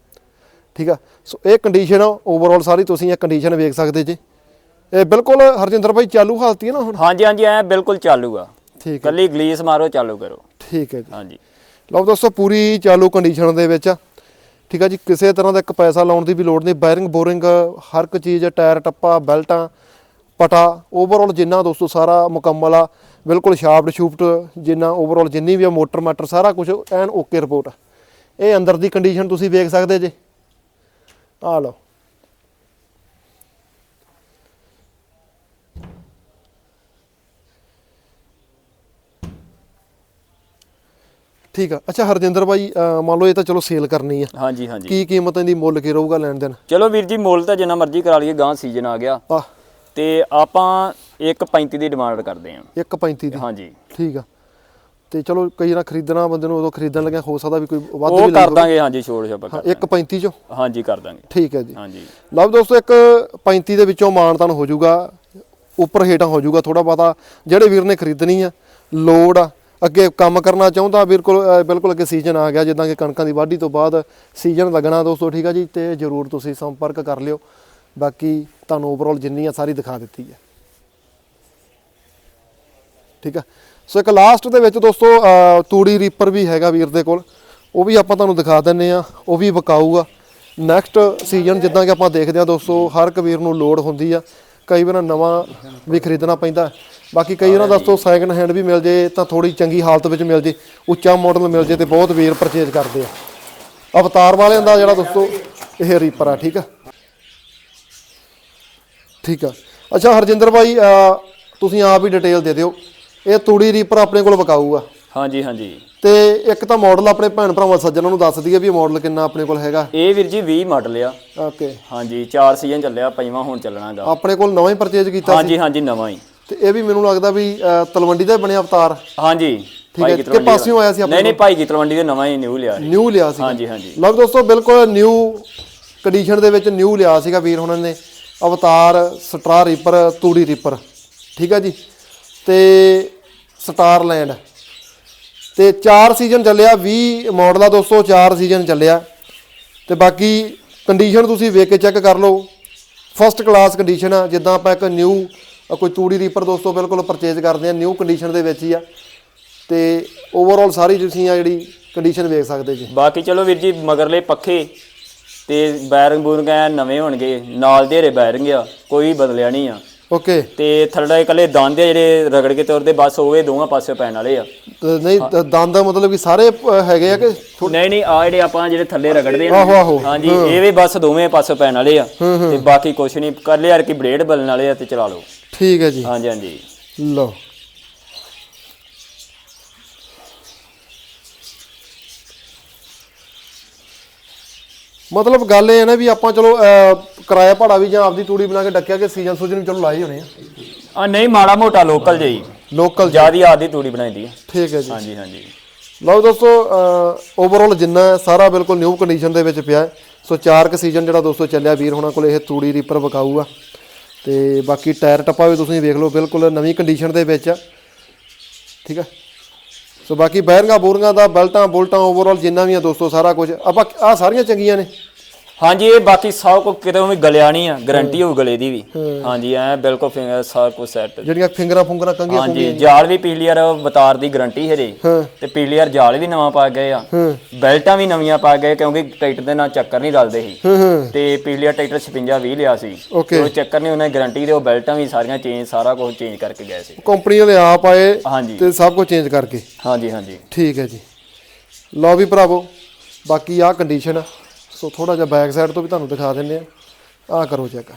ਠੀਕ ਆ? ਸੋ ਇਹ ਕੰਡੀਸ਼ਨ ਓਵਰਆਲ ਸਾਰੀ ਤੁਸੀਂ ਇਹ ਕੰਡੀਸ਼ਨ ਵੇਖ ਸਕਦੇ ਜੀ। ਇਹ ਬਿਲਕੁਲ ਹਰਜਿੰਦਰ ਭਾਈ ਚਾਲੂ ਹਾਲਤ ਹੀ ਨਾ ਹੁਣ? ਹਾਂਜੀ ਹਾਂਜੀ ਐ ਬਿਲਕੁਲ ਚਾਲੂ ਆ ਠੀਕ ਹੈ ਕੱਲੀ ਗਲੀਸ ਮਾਰੋ ਚਾਲੂ ਕਰੋ। ਠੀਕ ਹੈ ਜੀ। ਹਾਂਜੀ। ਲਓ ਦੋਸਤੋ ਪੂਰੀ ਚਾਲੂ ਕੰਡੀਸ਼ਨ ਦੇ ਵਿੱਚ। ਠੀਕ ਆ ਜੀ ਕਿਸੇ ਤਰ੍ਹਾਂ ਦਾ ਇੱਕ ਪੈਸਾ ਲਾਉਣ ਦੀ ਵੀ ਲੋੜ ਨਹੀਂ। ਬਾਇਰਿੰਗ ਬੋਰਿੰਗ ਹਰ ਇੱਕ ਚੀਜ਼ ਟਾਇਰ ਟੱਪਾ ਬੈਲਟਾਂ ਪਟਾ ਓਵਰਆਲ ਜਿੰਨਾ ਦੋਸਤੋ ਸਾਰਾ ਮੁਕੰਮਲ ਆ। ਬਿਲਕੁਲ ਸ਼ਾਫਟ ਸ਼ੂਫਟ ਜਿੰਨਾ ਓਵਰਆਲ ਜਿੰਨੀ ਵੀ ਆ ਮੋਟਰ ਮਾਟਰ ਸਾਰਾ ਕੁਝ ਐਨ ਓਕੇ ਰਿਪੋਰਟ ਇਹ ਅੰਦਰ ਦੀ ਕੰਡੀਸ਼ਨ ਤੁਸੀਂ ਵੇਖ ਸਕਦੇ ਜੇ। ਆ ਲਓ। ਠੀਕ ਆ। ਅੱਛਾ ਹਰਜਿੰਦਰ ਭਾਈ ਮੰਨ ਲਓ ਇਹ ਤਾਂ ਚਲੋ ਸੇਲ ਕਰਨੀ ਆ। ਹਾਂਜੀ ਹਾਂਜੀ। ਕੀ ਕੀਮਤ ਇਹਦੀ ਮੁੱਲ ਕੀ ਰਹੂਗਾ ਲੈਣ ਦੇਣ? ਚਲੋ ਵੀਰ ਜੀ ਮੁੱਲ ਤਾਂ ਜਿੰਨਾ ਮਰਜ਼ੀ ਕਰਾ ਲਈਏ ਗਾਂ ਸੀਜ਼ਨ ਆ ਗਿਆ। ਤੇ ਆਪਾਂ 1.35 ਦੀ ਡਿਮਾਂਡ ਕਰਦੇ ਆਂ 1.35 ਦੀ? ਹਾਂਜੀ। ਠੀਕ ਆ। ਤੇ ਚਲੋ ਕਈ ਨਾ ਖਰੀਦਣਾ ਬੰਦੇ ਨੂੰ ਉਦੋਂ ਖਰੀਦਣ ਲੱਗਿਆ ਹੋ ਸਕਦਾ ਵੀ ਕੋਈ ਵੱਧ ਉਹ ਵੀ ਕਰ ਦਾਂਗੇ ਹਾਂਜੀ ਛੋੜ ਛਾਪਾ ਕਰ 1.35 ਚੋਂ? ਹਾਂਜੀ ਕਰ ਦਾਂਗੇ। ਠੀਕ ਹੈ ਜੀ। ਹਾਂਜੀ। ਲਓ ਦੋਸਤੋ ਇੱਕ 35 ਦੇ ਵਿੱਚੋਂ ਮਾਨਤਾਨ ਹੋ ਜਾਊਗਾ ਉੱਪਰ ਹੇਠਾਂ ਹੋ ਜਾਊਗਾ ਥੋੜਾ ਬਹੁਤਾ ਜਿਹੜੇ ਵੀਰ ਨੇ ਖਰੀਦਣੀ ਆ ਲੋੜ ਆ ਅੱਗੇ ਕੰਮ ਕਰਨਾ ਚਾਹੁੰਦਾ ਬਿਲਕੁਲ ਬਿਲਕੁਲ ਅੱਗੇ ਸੀਜ਼ਨ ਆ ਗਿਆ ਜਿੱਦਾਂ ਕਿ ਕਣਕਾਂ ਦੀ ਵਾਢੀ ਤੋਂ ਬਾਅਦ ਸੀਜ਼ਨ ਲੱਗਣਾ ਦੋਸਤੋ ਠੀਕ ਆ ਜੀ ਤੇ ਜਰੂਰ ਤੁਸੀਂ ਸੰਪਰਕ ਕਰ ਲਿਓ। ਬਾਕੀ ਤੁਹਾਨੂੰ ਓਵਰਆਲ ਜਿੰਨੀ ਆ ਸਾਰੀ ਦਿਖਾ ਦਿੱਤੀ ਹੈ। ਠੀਕ ਆ? ਸੋ ਇੱਕ ਲਾਸਟ ਦੇ ਵਿੱਚ ਦੋਸਤੋ ਤੂੜੀ ਰੀਪਰ ਵੀ ਹੈਗਾ ਵੀਰ ਦੇ ਕੋਲ। ਉਹ ਵੀ ਆਪਾਂ ਤੁਹਾਨੂੰ ਦਿਖਾ ਦਿੰਨੇ ਆ ਉਹ ਵੀ ਵਿਕਾਊਗਾ। ਨੈਕਸਟ ਸੀਜ਼ਨ ਜਿੱਦਾਂ ਕਿ ਆਪਾਂ ਦੇਖਦੇ ਆ ਦੋਸਤੋ, ਹਰ ਇੱਕ ਵੀਰ ਨੂੰ ਲੋਡ ਹੁੰਦੀ ਆ। ਕਈ ਵਾਰ ਨਵਾਂ ਵੀ ਖਰੀਦਣਾ ਪੈਂਦਾ। ਬਾਕੀ ਕਈ ਵਾਰ ਦੋਸਤੋ ਸੈਕਿੰਡ ਹੈਂਡ ਵੀ ਮਿਲ ਜੇ ਤਾਂ ਥੋੜੀ ਚੰਗੀ ਹਾਲਤ ਵਿੱਚ ਮਿਲ ਜੇ। ਉੱਚਾ ਮਾਡਲ ਮਿਲ ਜੇ ਤੇ ਬਹੁਤ ਵੀਰ ਪਰਚੇਜ ਕਰਦੇ ਆ। ਅਵਤਾਰ ਵਾਲਿਆਂ ਦਾ ਜਿਹੜਾ ਦੋਸਤੋ, ਇਹ ਰੀਪਰ ਆ, ਠੀਕ ਆ? ਠੀਕ ਆ। ਅੱਛਾ, ਹਰਜਿੰਦਰ ਭਾਈ ਤੁਸੀਂ ਆਪ ਹੀ ਡਿਟੇਲ ਦੇ ਦਿਓ। ਇਹ ਤੂੜੀ ਰੀਪਰ ਆਪਣੇ ਕੋਲ ਵਿਕਾਊ ਆ ਹਾਂਜੀ ਹਾਂਜੀ। ਤੇ ਇੱਕ ਤਾਂ ਮਾਡਲ ਆਪਣੇ ਭੈਣ ਭਰਾਵਾਂ ਸੱਜਣਾਂ ਨੂੰ ਦੱਸ ਦਈਏ ਵੀ ਮਾਡਲ ਕਿੰਨਾ ਆਪਣੇ ਕੋਲ ਹੈਗਾ। ਇਹ ਵੀਰ ਜੀ 20 ਮਾਡਲ ਆ। ਓਕੇ। ਹਾਂਜੀ 4 ਸੀਜ਼ਨ ਚੱਲਿਆ ਪੰਜਵਾਂ ਹੁਣ ਚੱਲਣਾਗਾ ਆਪਣੇ ਕੋਲ ਨਵਾਂ ਹੀ ਪਰਚੇਜ ਕੀਤਾ ਹਾਂਜੀ ਹਾਂਜੀ ਨਵਾਂ ਹੀ। ਤੇ ਇਹ ਵੀ ਮੈਨੂੰ ਲੱਗਦਾ ਵੀ ਤਲਵੰਡੀ ਦਾ ਹੀ ਬਣਿਆ ਅਵਤਾਰ। ਹਾਂਜੀ ਹੈ, ਭਾਈ ਕਿ ਪਾਸਿਓਂ ਆਇਆ ਸੀ ਆਪਣੇ ਨਹੀਂ ਨਹੀਂ ਭਾਈ ਕੀ ਤਲਵੰਡੀ ਦੇ ਨਵਾਂ ਹੀ ਨਿਊ ਲਿਆ। ਨਿਊ ਲਿਆ ਸੀ। ਹਾਂਜੀ ਹਾਂਜੀ। ਲਓ ਦੋਸਤੋ ਬਿਲਕੁਲ ਨਿਊ ਕੰਡੀਸ਼ਨ ਦੇ ਵਿੱਚ ਨਿਊ ਲਿਆ ਸੀਗਾ ਵੀਰ ਹੁਣਾਂ ਨੇ ਅਵਤਾਰ ਸਟਾਰ ਰੀਪਰ ਤੂੜੀ ਰੀਪਰ। ਠੀਕ ਆ ਜੀ? ਤੇ ਸਟਾਰਲੈਂਡ ਤੇ 4 ਸੀਜ਼ਨ ਚੱਲਿਆ 20 ਮਾਡਲ ਆ ਦੋਸਤੋ 4 ਸੀਜ਼ਨ ਚੱਲਿਆ। ਤੇ ਬਾਕੀ ਕੰਡੀਸ਼ਨ ਤੁਸੀਂ ਵੇਖ ਕੇ ਚੈੱਕ ਕਰ ਲਓ। ਫਸਟ ਕਲਾਸ ਕੰਡੀਸ਼ਨ ਆ, ਜਿੱਦਾਂ ਆਪਾਂ ਇੱਕ ਨਿਊ ਕੋਈ ਤੂੜੀ ਰੀਪਰ ਦੋਸਤੋ, ਬਿਲਕੁਲ ਪਰਚੇਜ਼ ਕਰਦੇ ਆ ਨਿਊ ਕੰਡੀਸ਼ਨ ਦੇ ਵਿੱਚ ਹੀ ਆ। ਤੇ ਓਵਰਆਲ ਸਾਰੀ ਤੁਸੀਂ ਆ ਜਿਹੜੀ ਕੰਡੀਸ਼ਨ ਵੇਖ ਸਕਦੇ ਜੀ। ਬਾਕੀ ਚਲੋ ਵੀਰ ਜੀ, ਮਗਰਲੇ ਪੱਖੇ ਤੇ ਬੈਰਿੰਗ ਬੂਰਿੰਗ ਐ ਨਵੇਂ ਹੋਣਗੇ, ਨਾਲ ਦੇ ਰੇ ਬੈਰਿੰਗ ਆ, ਕੋਈ ਬਦਲਿਆ ਨਹੀਂ ਆ। ਓਕੇ। ਤੇ ਥੱਲੇ ਇਕੱਲੇ ਦੰਦ ਆ ਜਿਹੜੇ ਰਗੜ ਕੇ ਤੁਰਦੇ ਬਸ ਹੋਵੇ ਦੋਵਾਂ ਪਾਸੇ ਪੈਣ ਵਾਲੇ ਆ। ਨਹੀਂ ਦ- ਦੰਦ ਦਾ ਮਤਲਬ ਕਿ ਸਾਰੇ ਅ, ਹੈਗੇ ਆ ਕਿ ਨਹੀਂ ਨਹੀਂ ਆ ਜਿਹੜੇ ਆਪਾਂ ਜਿਹੜੇ ਥੱਲੇ ਰਗੜਦੇ ਆ ਆਹੋ, ਆਹੋ। ਨਾ ਹਾਂਜੀ ਇਹ ਵੀ ਬਸ ਦੋਵੇਂ ਪਾਸੇ ਪੈਣ ਵਾਲੇ ਆ। ਤੇ ਬਾਕੀ ਕੁਛ ਨਹੀਂ। ਕਰ ਲਿਆ ਯਾਰ ਕਿ ਬਲੇਡ ਬਲਣ ਵਾਲੇ ਆ ਤੇ ਚਲਾ ਲਓ। ਠੀਕ ਹੈ ਜੀ। ਹਾਂਜੀ ਹਾਂਜੀ। ਲਓ। ਮਤਲਬ ਗੱਲ ਇਹ ਹੈ ਨਾ ਵੀ ਆਪਾਂ ਚਲੋ ਕਿਰਾਇਆ ਭਾੜਾ ਵੀ ਜਾਂ ਆਪਦੀ ਤੂੜੀ ਬਣਾ ਕੇ ਡੱਕਿਆ ਕਿ ਸੀਜ਼ਨ ਸੂਜਨ ਵੀ ਚਲੋ ਲਾਏ ਹੋਣੇ ਆ। ਆ ਨਹੀਂ ਮਾੜਾ ਮੋਟਾ ਲੋਕਲ ਜਿਹੀ। ਲੋਕਲ ਜਿਆਦੀ ਆਦੀ ਤੂੜੀ ਬਣਾਈਦੀ ਆ। ਠੀਕ ਹੈ ਜੀ। ਹਾਂਜੀ ਹਾਂਜੀ। ਲਓ ਦੋਸਤੋ ਓਵਰਆਲ ਜਿੰਨਾ ਹੈ, ਸਾਰਾ ਬਿਲਕੁਲ ਨਿਊ ਕੰਡੀਸ਼ਨ ਦੇ ਵਿੱਚ ਪਿਆ ਹੈ। ਸੋ ਚਾਰ ਕ ਸੀਜ਼ਨ ਜਿਹੜਾ ਦੋਸਤੋ ਚੱਲਿਆ ਵੀਰ ਹੋਣਾ ਕੋਲ ਇਹ ਤੂੜੀ ਰੀਪਰ ਵਿਕਾਊ ਆ ਤੇ ਬਾਕੀ ਟਾਇਰ ਟੱਪਾ ਵੀ ਤੁਸੀਂ ਵੇਖ ਲਓ ਬਿਲਕੁਲ ਨਵੀਂ ਕੰਡੀਸ਼ਨ ਦੇ ਵਿੱਚ ਆ। ਠੀਕ ਆ? ਸੋ ਬਾਕੀ ਬੈਰਿੰਗਾਂ ਬੋਰੀਆਂ ਦਾ ਬੈਲਟਾਂ ਬੁਲਟਾਂ ਓਵਰਆਲ ਜਿੰਨਾ ਵੀ ਆ ਦੋਸਤੋ ਸਾਰਾ ਕੁਝ। ਆਪਾਂ ਆ ਸਾਰੀਆਂ ਚੰਗੀਆਂ ਨੇ। ਹਾਂਜੀ ਇਹ ਬਾਕੀ ਸਭ ਕੁਝ ਕਿਤੇ ਵੀ ਗਲਿਆ ਨਹੀਂ ਆ ਗਾਰੰਟੀ ਹੋਊ ਗਲੇ ਦੀ ਵੀ। ਹਾਂਜੀ ਐ ਬਿਲਕੁਲ ਫਿੰਗਰ ਸਭ ਕੁਝ ਸੈੱਟ ਜਿਹੜੀਆਂ ਫਿੰਗਰਾਂ ਫੁੰਗਰਾਂ ਕੰਗੀਆਂ ਹਾਂਜੀ ਜਾਲ ਵੀ ਪਿਛਲੀ ਵਾਰ ਬਤਾਰ ਦੀ ਗਾਰੰਟੀ ਹੈ। ਜੀ ਤੇ ਪਿਛਲੀ ਵਾਰ ਜਾਲ ਵੀ ਨਵਾਂ ਪਾ ਗਏ ਆ। ਬੈਲਟਾਂ ਵੀ ਨਵੀਆਂ ਪਾ ਗਏ ਕਿਉਂਕਿ ਟਰੈਕਟਰ ਦੇ ਨਾਲ ਚੱਕਰ ਨਹੀਂ ਰਲਦੇ ਸੀ। ਤੇ ਪਿਛਲੀ ਵਾਰ ਟਰੈਕਟਰ 56 20 ਲਿਆ ਸੀ। ਉਹ ਚੱਕਰ ਨਹੀਂ ਉਹਨਾਂ ਗਾਰੰਟੀ ਦੇ ਉਹ ਬੈਲਟਾਂ ਵੀ ਸਾਰੀਆਂ ਚੇਂਜ ਸਾਰਾ ਕੁਝ ਚੇਂਜ ਕਰਕੇ ਗਏ ਸੀ। ਕੰਪਨੀ ਵਾਲੇ ਆਪ ਆਏ ਤੇ ਸਭ ਕੁਝ ਚੇਂਜ ਕਰਕੇ। ਹਾਂਜੀ ਹਾਂਜੀ। ਠੀਕ ਹੈ ਜੀ। ਲਓ ਵੀ ਭਰਾਵੋ ਬਾਕੀ ਆਹ ਕੰਡੀਸ਼ਨ ਆ। ਸੋ ਥੋੜਾ ਜਿਹਾ ਬੈਕ ਸਾਈਡ ਤੋਂ ਵੀ ਤੁਹਾਨੂੰ ਦਿਖਾ ਦਿੰਦੇ ਆ ਆਹ ਕਰੋ ਚੈੱਕ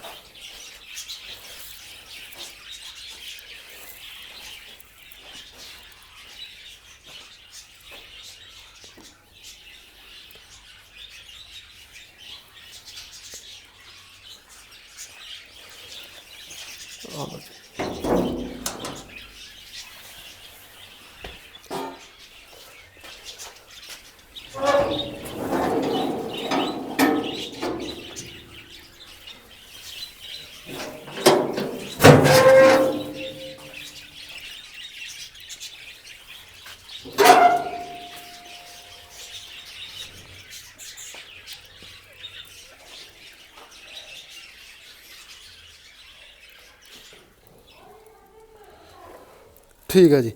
ਠੀਕ ਹੈ ਜੀ।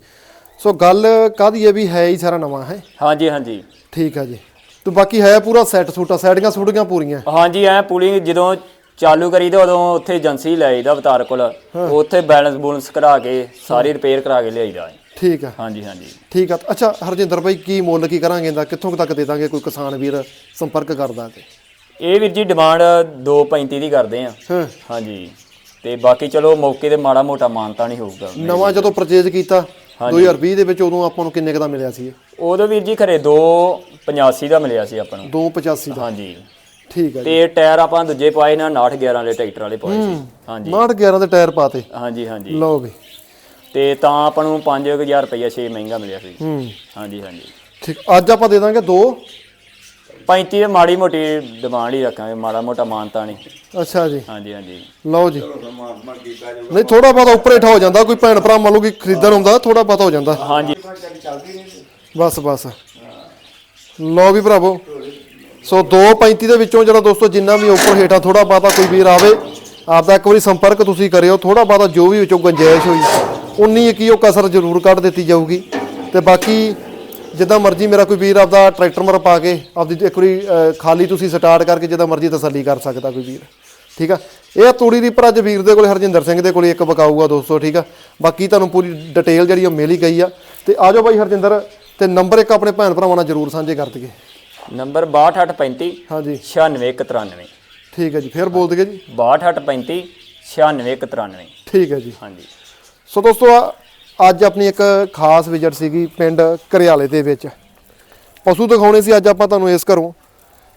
ਸੋ ਗੱਲ ਕਾਦੀ ਹੈ ਵੀ ਹੈ ਹੀ ਸਾਰਾ ਨਵਾਂ ਹੈ? ਹਾਂਜੀ ਹਾਂਜੀ। ਠੀਕ ਹੈ ਜੀ। ਤੇ ਬਾਕੀ ਹੈ ਪੂਰਾ ਸੈੱਟ ਸੂਟਾ ਸਾਈਡਾਂ ਸੂਟੀਆਂ ਪੂਰੀਆਂ? ਹਾਂਜੀ ਐ ਪੁਲਿੰਗ ਜਦੋਂ ਚਾਲੂ ਕਰੀ ਤਾਂ ਉਦੋਂ ਉੱਥੇ ਏਜੰਸੀ ਲੈ ਆਈਦਾ ਅਵਤਾਰ ਕੋਲ। ਉੱਥੇ ਬੈਲੈਂਸ ਬੂਲੈਂਸ ਕਰਾ ਕੇ ਸਾਰੀ ਰਿਪੇਅਰ ਕਰਾ ਕੇ ਲਿਆਈਦਾ ਹੈ। ਠੀਕ ਆ। ਹਾਂਜੀ ਹਾਂਜੀ। ਠੀਕ ਆ। ਅੱਛਾ ਹਰਜਿੰਦਰ ਭਾਈ ਕੀ ਮੁੱਲ ਕੀ ਕਰਾਂਗੇ ਇਹਦਾ? ਕਿੱਥੋਂ ਤੱਕ ਦੇ ਦਾਂਗੇ ਕੋਈ ਕਿਸਾਨ ਵੀਰ ਸੰਪਰਕ ਕਰਦਾ ਤੇ? ਇਹ ਵੀਰ ਜੀ ਡਿਮਾਂਡ 235 ਦੀ ਕਰਦੇ ਆ। ਹਾਂ। ਹਾਂਜੀ। ਤੇ ਬਾਕੀ ਚਲੋ ਮੌਕੇ ਤੇ ਮਾੜਾ ਮੋਟਾ ਮਾਨਤਾ ਨਹੀਂ ਹੋਊਗਾ। ਨਵਾਂ ਜਦੋਂ ਪਰਚੇਜ ਕੀਤਾ 2020 ਦੇ ਵਿੱਚ ਉਦੋਂ ਆਪਾਂ ਨੂੰ ਕਿੰਨੇ ਕੁ ਦਾ ਮਿਲਿਆ ਸੀ ਉਦੋਂ ਵੀਰ ਜੀ ਖਰੇ 285 ਦਾ ਮਿਲਿਆ ਸੀ ਆਪਾਂ ਨੂੰ। 285 ਦਾ। ਹਾਂਜੀ। ਠੀਕ ਹੈ ਤੇ ਟਾਇਰ ਆਪਾਂ ਦੂਜੇ ਪਾਏ ਨਾ 69 11 ਵਾਲੇ ਟਰੈਕਟਰ ਵਾਲੇ ਪਾਏ ਸੀ। ਹਾਂਜੀ। 69 11 ਦੇ ਟਾਇਰ ਪਾਤੇ। ਹਾਂਜੀ ਹਾਂਜੀ। ਲਓ ਵੀ। ਤੇ ਤਾਂ ਆਪਾਂ ਨੂੰ 5000 ਰੁਪਇਆ 6 ਮਹਿੰਗਾ ਮਿਲਿਆ ਸੀ। ਹਾਂਜੀ ਹਾਂਜੀ। ਠੀਕ। ਅੱਜ ਆਪਾਂ ਦੇ ਦਾਂਗੇ ਦੋ। 35 ਦੇ ਮਾੜੀ ਮੋਟੀ ਡਿਮਾਂਡ ਹੀ ਰੱਖਾਂਗੇ ਮਾੜਾ ਮੋਟਾ ਮਾਨਤਾ ਨਹੀਂ। ਅੱਛਾ ਜੀ। ਹਾਂਜੀ ਹਾਂਜੀ। ਲਓ ਜੀ। ਨਹੀਂ ਥੋੜਾ ਬਹੁਤਾ ਉੱਪਰ ਹੇਠਾਂ ਹੋ ਜਾਂਦਾ ਕੋਈ ਭੈਣ ਭਰਾ ਮੰਨ ਲਓ ਕਿ ਖਰੀਦਣ ਹੁੰਦਾ ਥੋੜਾ ਬਹੁਤਾ ਹੋ ਜਾਂਦਾ। ਹਾਂਜੀ। ਬਸ ਬਸ। ਲਓ ਵੀ ਭਰਾਵੋ। ਸੋ 235 ਦੇ ਵਿੱਚੋਂ ਜਿਹੜਾ ਦੋਸਤੋ ਜਿੰਨਾ ਵੀ ਉੱਪਰ ਹੇਠਾਂ ਥੋੜਾ ਬਹੁਤਾ ਕੋਈ ਵੀਰ ਆਵੇ ਆਪਦਾ ਇੱਕ ਵਾਰੀ ਸੰਪਰਕ ਤੁਸੀਂ ਕਰਿਓ ਥੋੜਾ ਬਹੁਤਾ ਜੋ ਵੀ ਵਿੱਚੋਂ ਗੁੰਜਾਇਸ਼ ਹੋਈ ਉਨੀ ਇੱਕ ਹੀ ਉਹ ਕਸਰ ਜ਼ਰੂਰ ਕੱਢ ਦਿੱਤੀ ਜਾਊਗੀ। ਤੇ ਬਾਕੀ ਜਿੱਦਾਂ ਮਰਜ਼ੀ ਮੇਰਾ ਕੋਈ ਵੀਰ ਆਪਦਾ ਟਰੈਕਟਰ ਮਰ ਪਾ ਕੇ ਆਪਦੀ ਇੱਕ ਵਾਰੀ ਖਾਲੀ ਤੁਸੀਂ ਸਟਾਰਟ ਕਰਕੇ ਜਿੱਦਾਂ ਮਰਜ਼ੀ ਤਸੱਲੀ ਕਰ ਸਕਦਾ ਕੋਈ ਵੀਰ। ਠੀਕ ਆ? ਇਹ ਤੂੜੀ ਦੀ ਪਰ ਅੱਜ ਵੀਰ ਦੇ ਕੋਲ ਹਰਜਿੰਦਰ ਸਿੰਘ ਦੇ ਕੋਲ ਇੱਕ ਬਕਾਊਗਾ ਦੋਸਤੋ ਠੀਕ ਆ? ਬਾਕੀ ਤੁਹਾਨੂੰ ਪੂਰੀ ਡਿਟੇਲ ਜਿਹੜੀ ਉਹ ਮਿਲ ਹੀ ਗਈ ਆ। ਤੇ ਆਜੋ ਬਾਈ ਹਰਜਿੰਦਰ ਤੇ ਨੰਬਰ ਇੱਕ ਆਪਣੇ ਭੈਣ ਭਰਾਵਾਂ ਨਾਲ ਜ਼ਰੂਰ ਸਾਂਝੇ ਕਰ ਦਈਏ। ਨੰਬਰ 6235 ਹਾਂਜੀ। 9693 ਠੀਕ ਹੈ ਜੀ ਫਿਰ ਬੋਲ ਦਈਏ ਜੀ। 6235 9693 ਠੀਕ ਹੈ ਜੀ। ਹਾਂਜੀ। ਸੋ ਦੋਸਤੋ ਆ- ਅੱਜ ਆਪਣੀ ਇੱਕ ਖਾਸ ਵਿਜ਼ਿਟ ਸੀਗੀ ਪਿੰਡ ਘਰਿਆਲੇ ਦੇ ਵਿੱਚ। ਪਸ਼ੂ ਦਿਖਾਉਣੇ ਸੀ ਅੱਜ ਆਪਾਂ ਤੁਹਾਨੂੰ ਇਸ ਘਰੋਂ।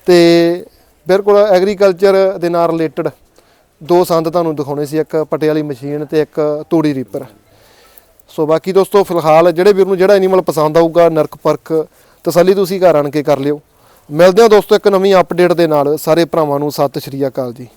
ਤੇ ਬਿਲਕੁਲ ਐਗਰੀਕਲਚਰ ਦੇ ਨਾਲ ਰਿਲੇਟਡ ਦੋ ਸੰਦ ਤੁਹਾਨੂੰ ਦਿਖਾਉਣੇ ਸੀ, ਇੱਕ ਪਟਿਆਲੀ ਮਸ਼ੀਨ ਤੇ ਇੱਕ ਤੂੜੀ ਰੀਪਰ ਸੋ ਬਾਕੀ ਦੋਸਤੋ, ਫਿਲਹਾਲ ਜਿਹੜੇ ਵੀਰ ਨੂੰ ਜਿਹੜਾ ਐਨੀਮਲ ਪਸੰਦ ਆਊਗਾ, ਨਰਕ ਪਰਖ, ਤਸੱਲੀ ਤੁਸੀਂ ਘਰ ਆਣ ਕੇ ਕਰ ਲਿਓ। ਮਿਲਦੇ ਹਾਂ ਦੋਸਤੋ ਇੱਕ ਨਵੀਂ ਅਪਡੇਟ ਦੇ ਨਾਲ। ਸਾਰੇ ਭਰਾਵਾਂ ਨੂੰ ਸਤਿ ਸ਼੍ਰੀ ਅਕਾਲ ਜੀ।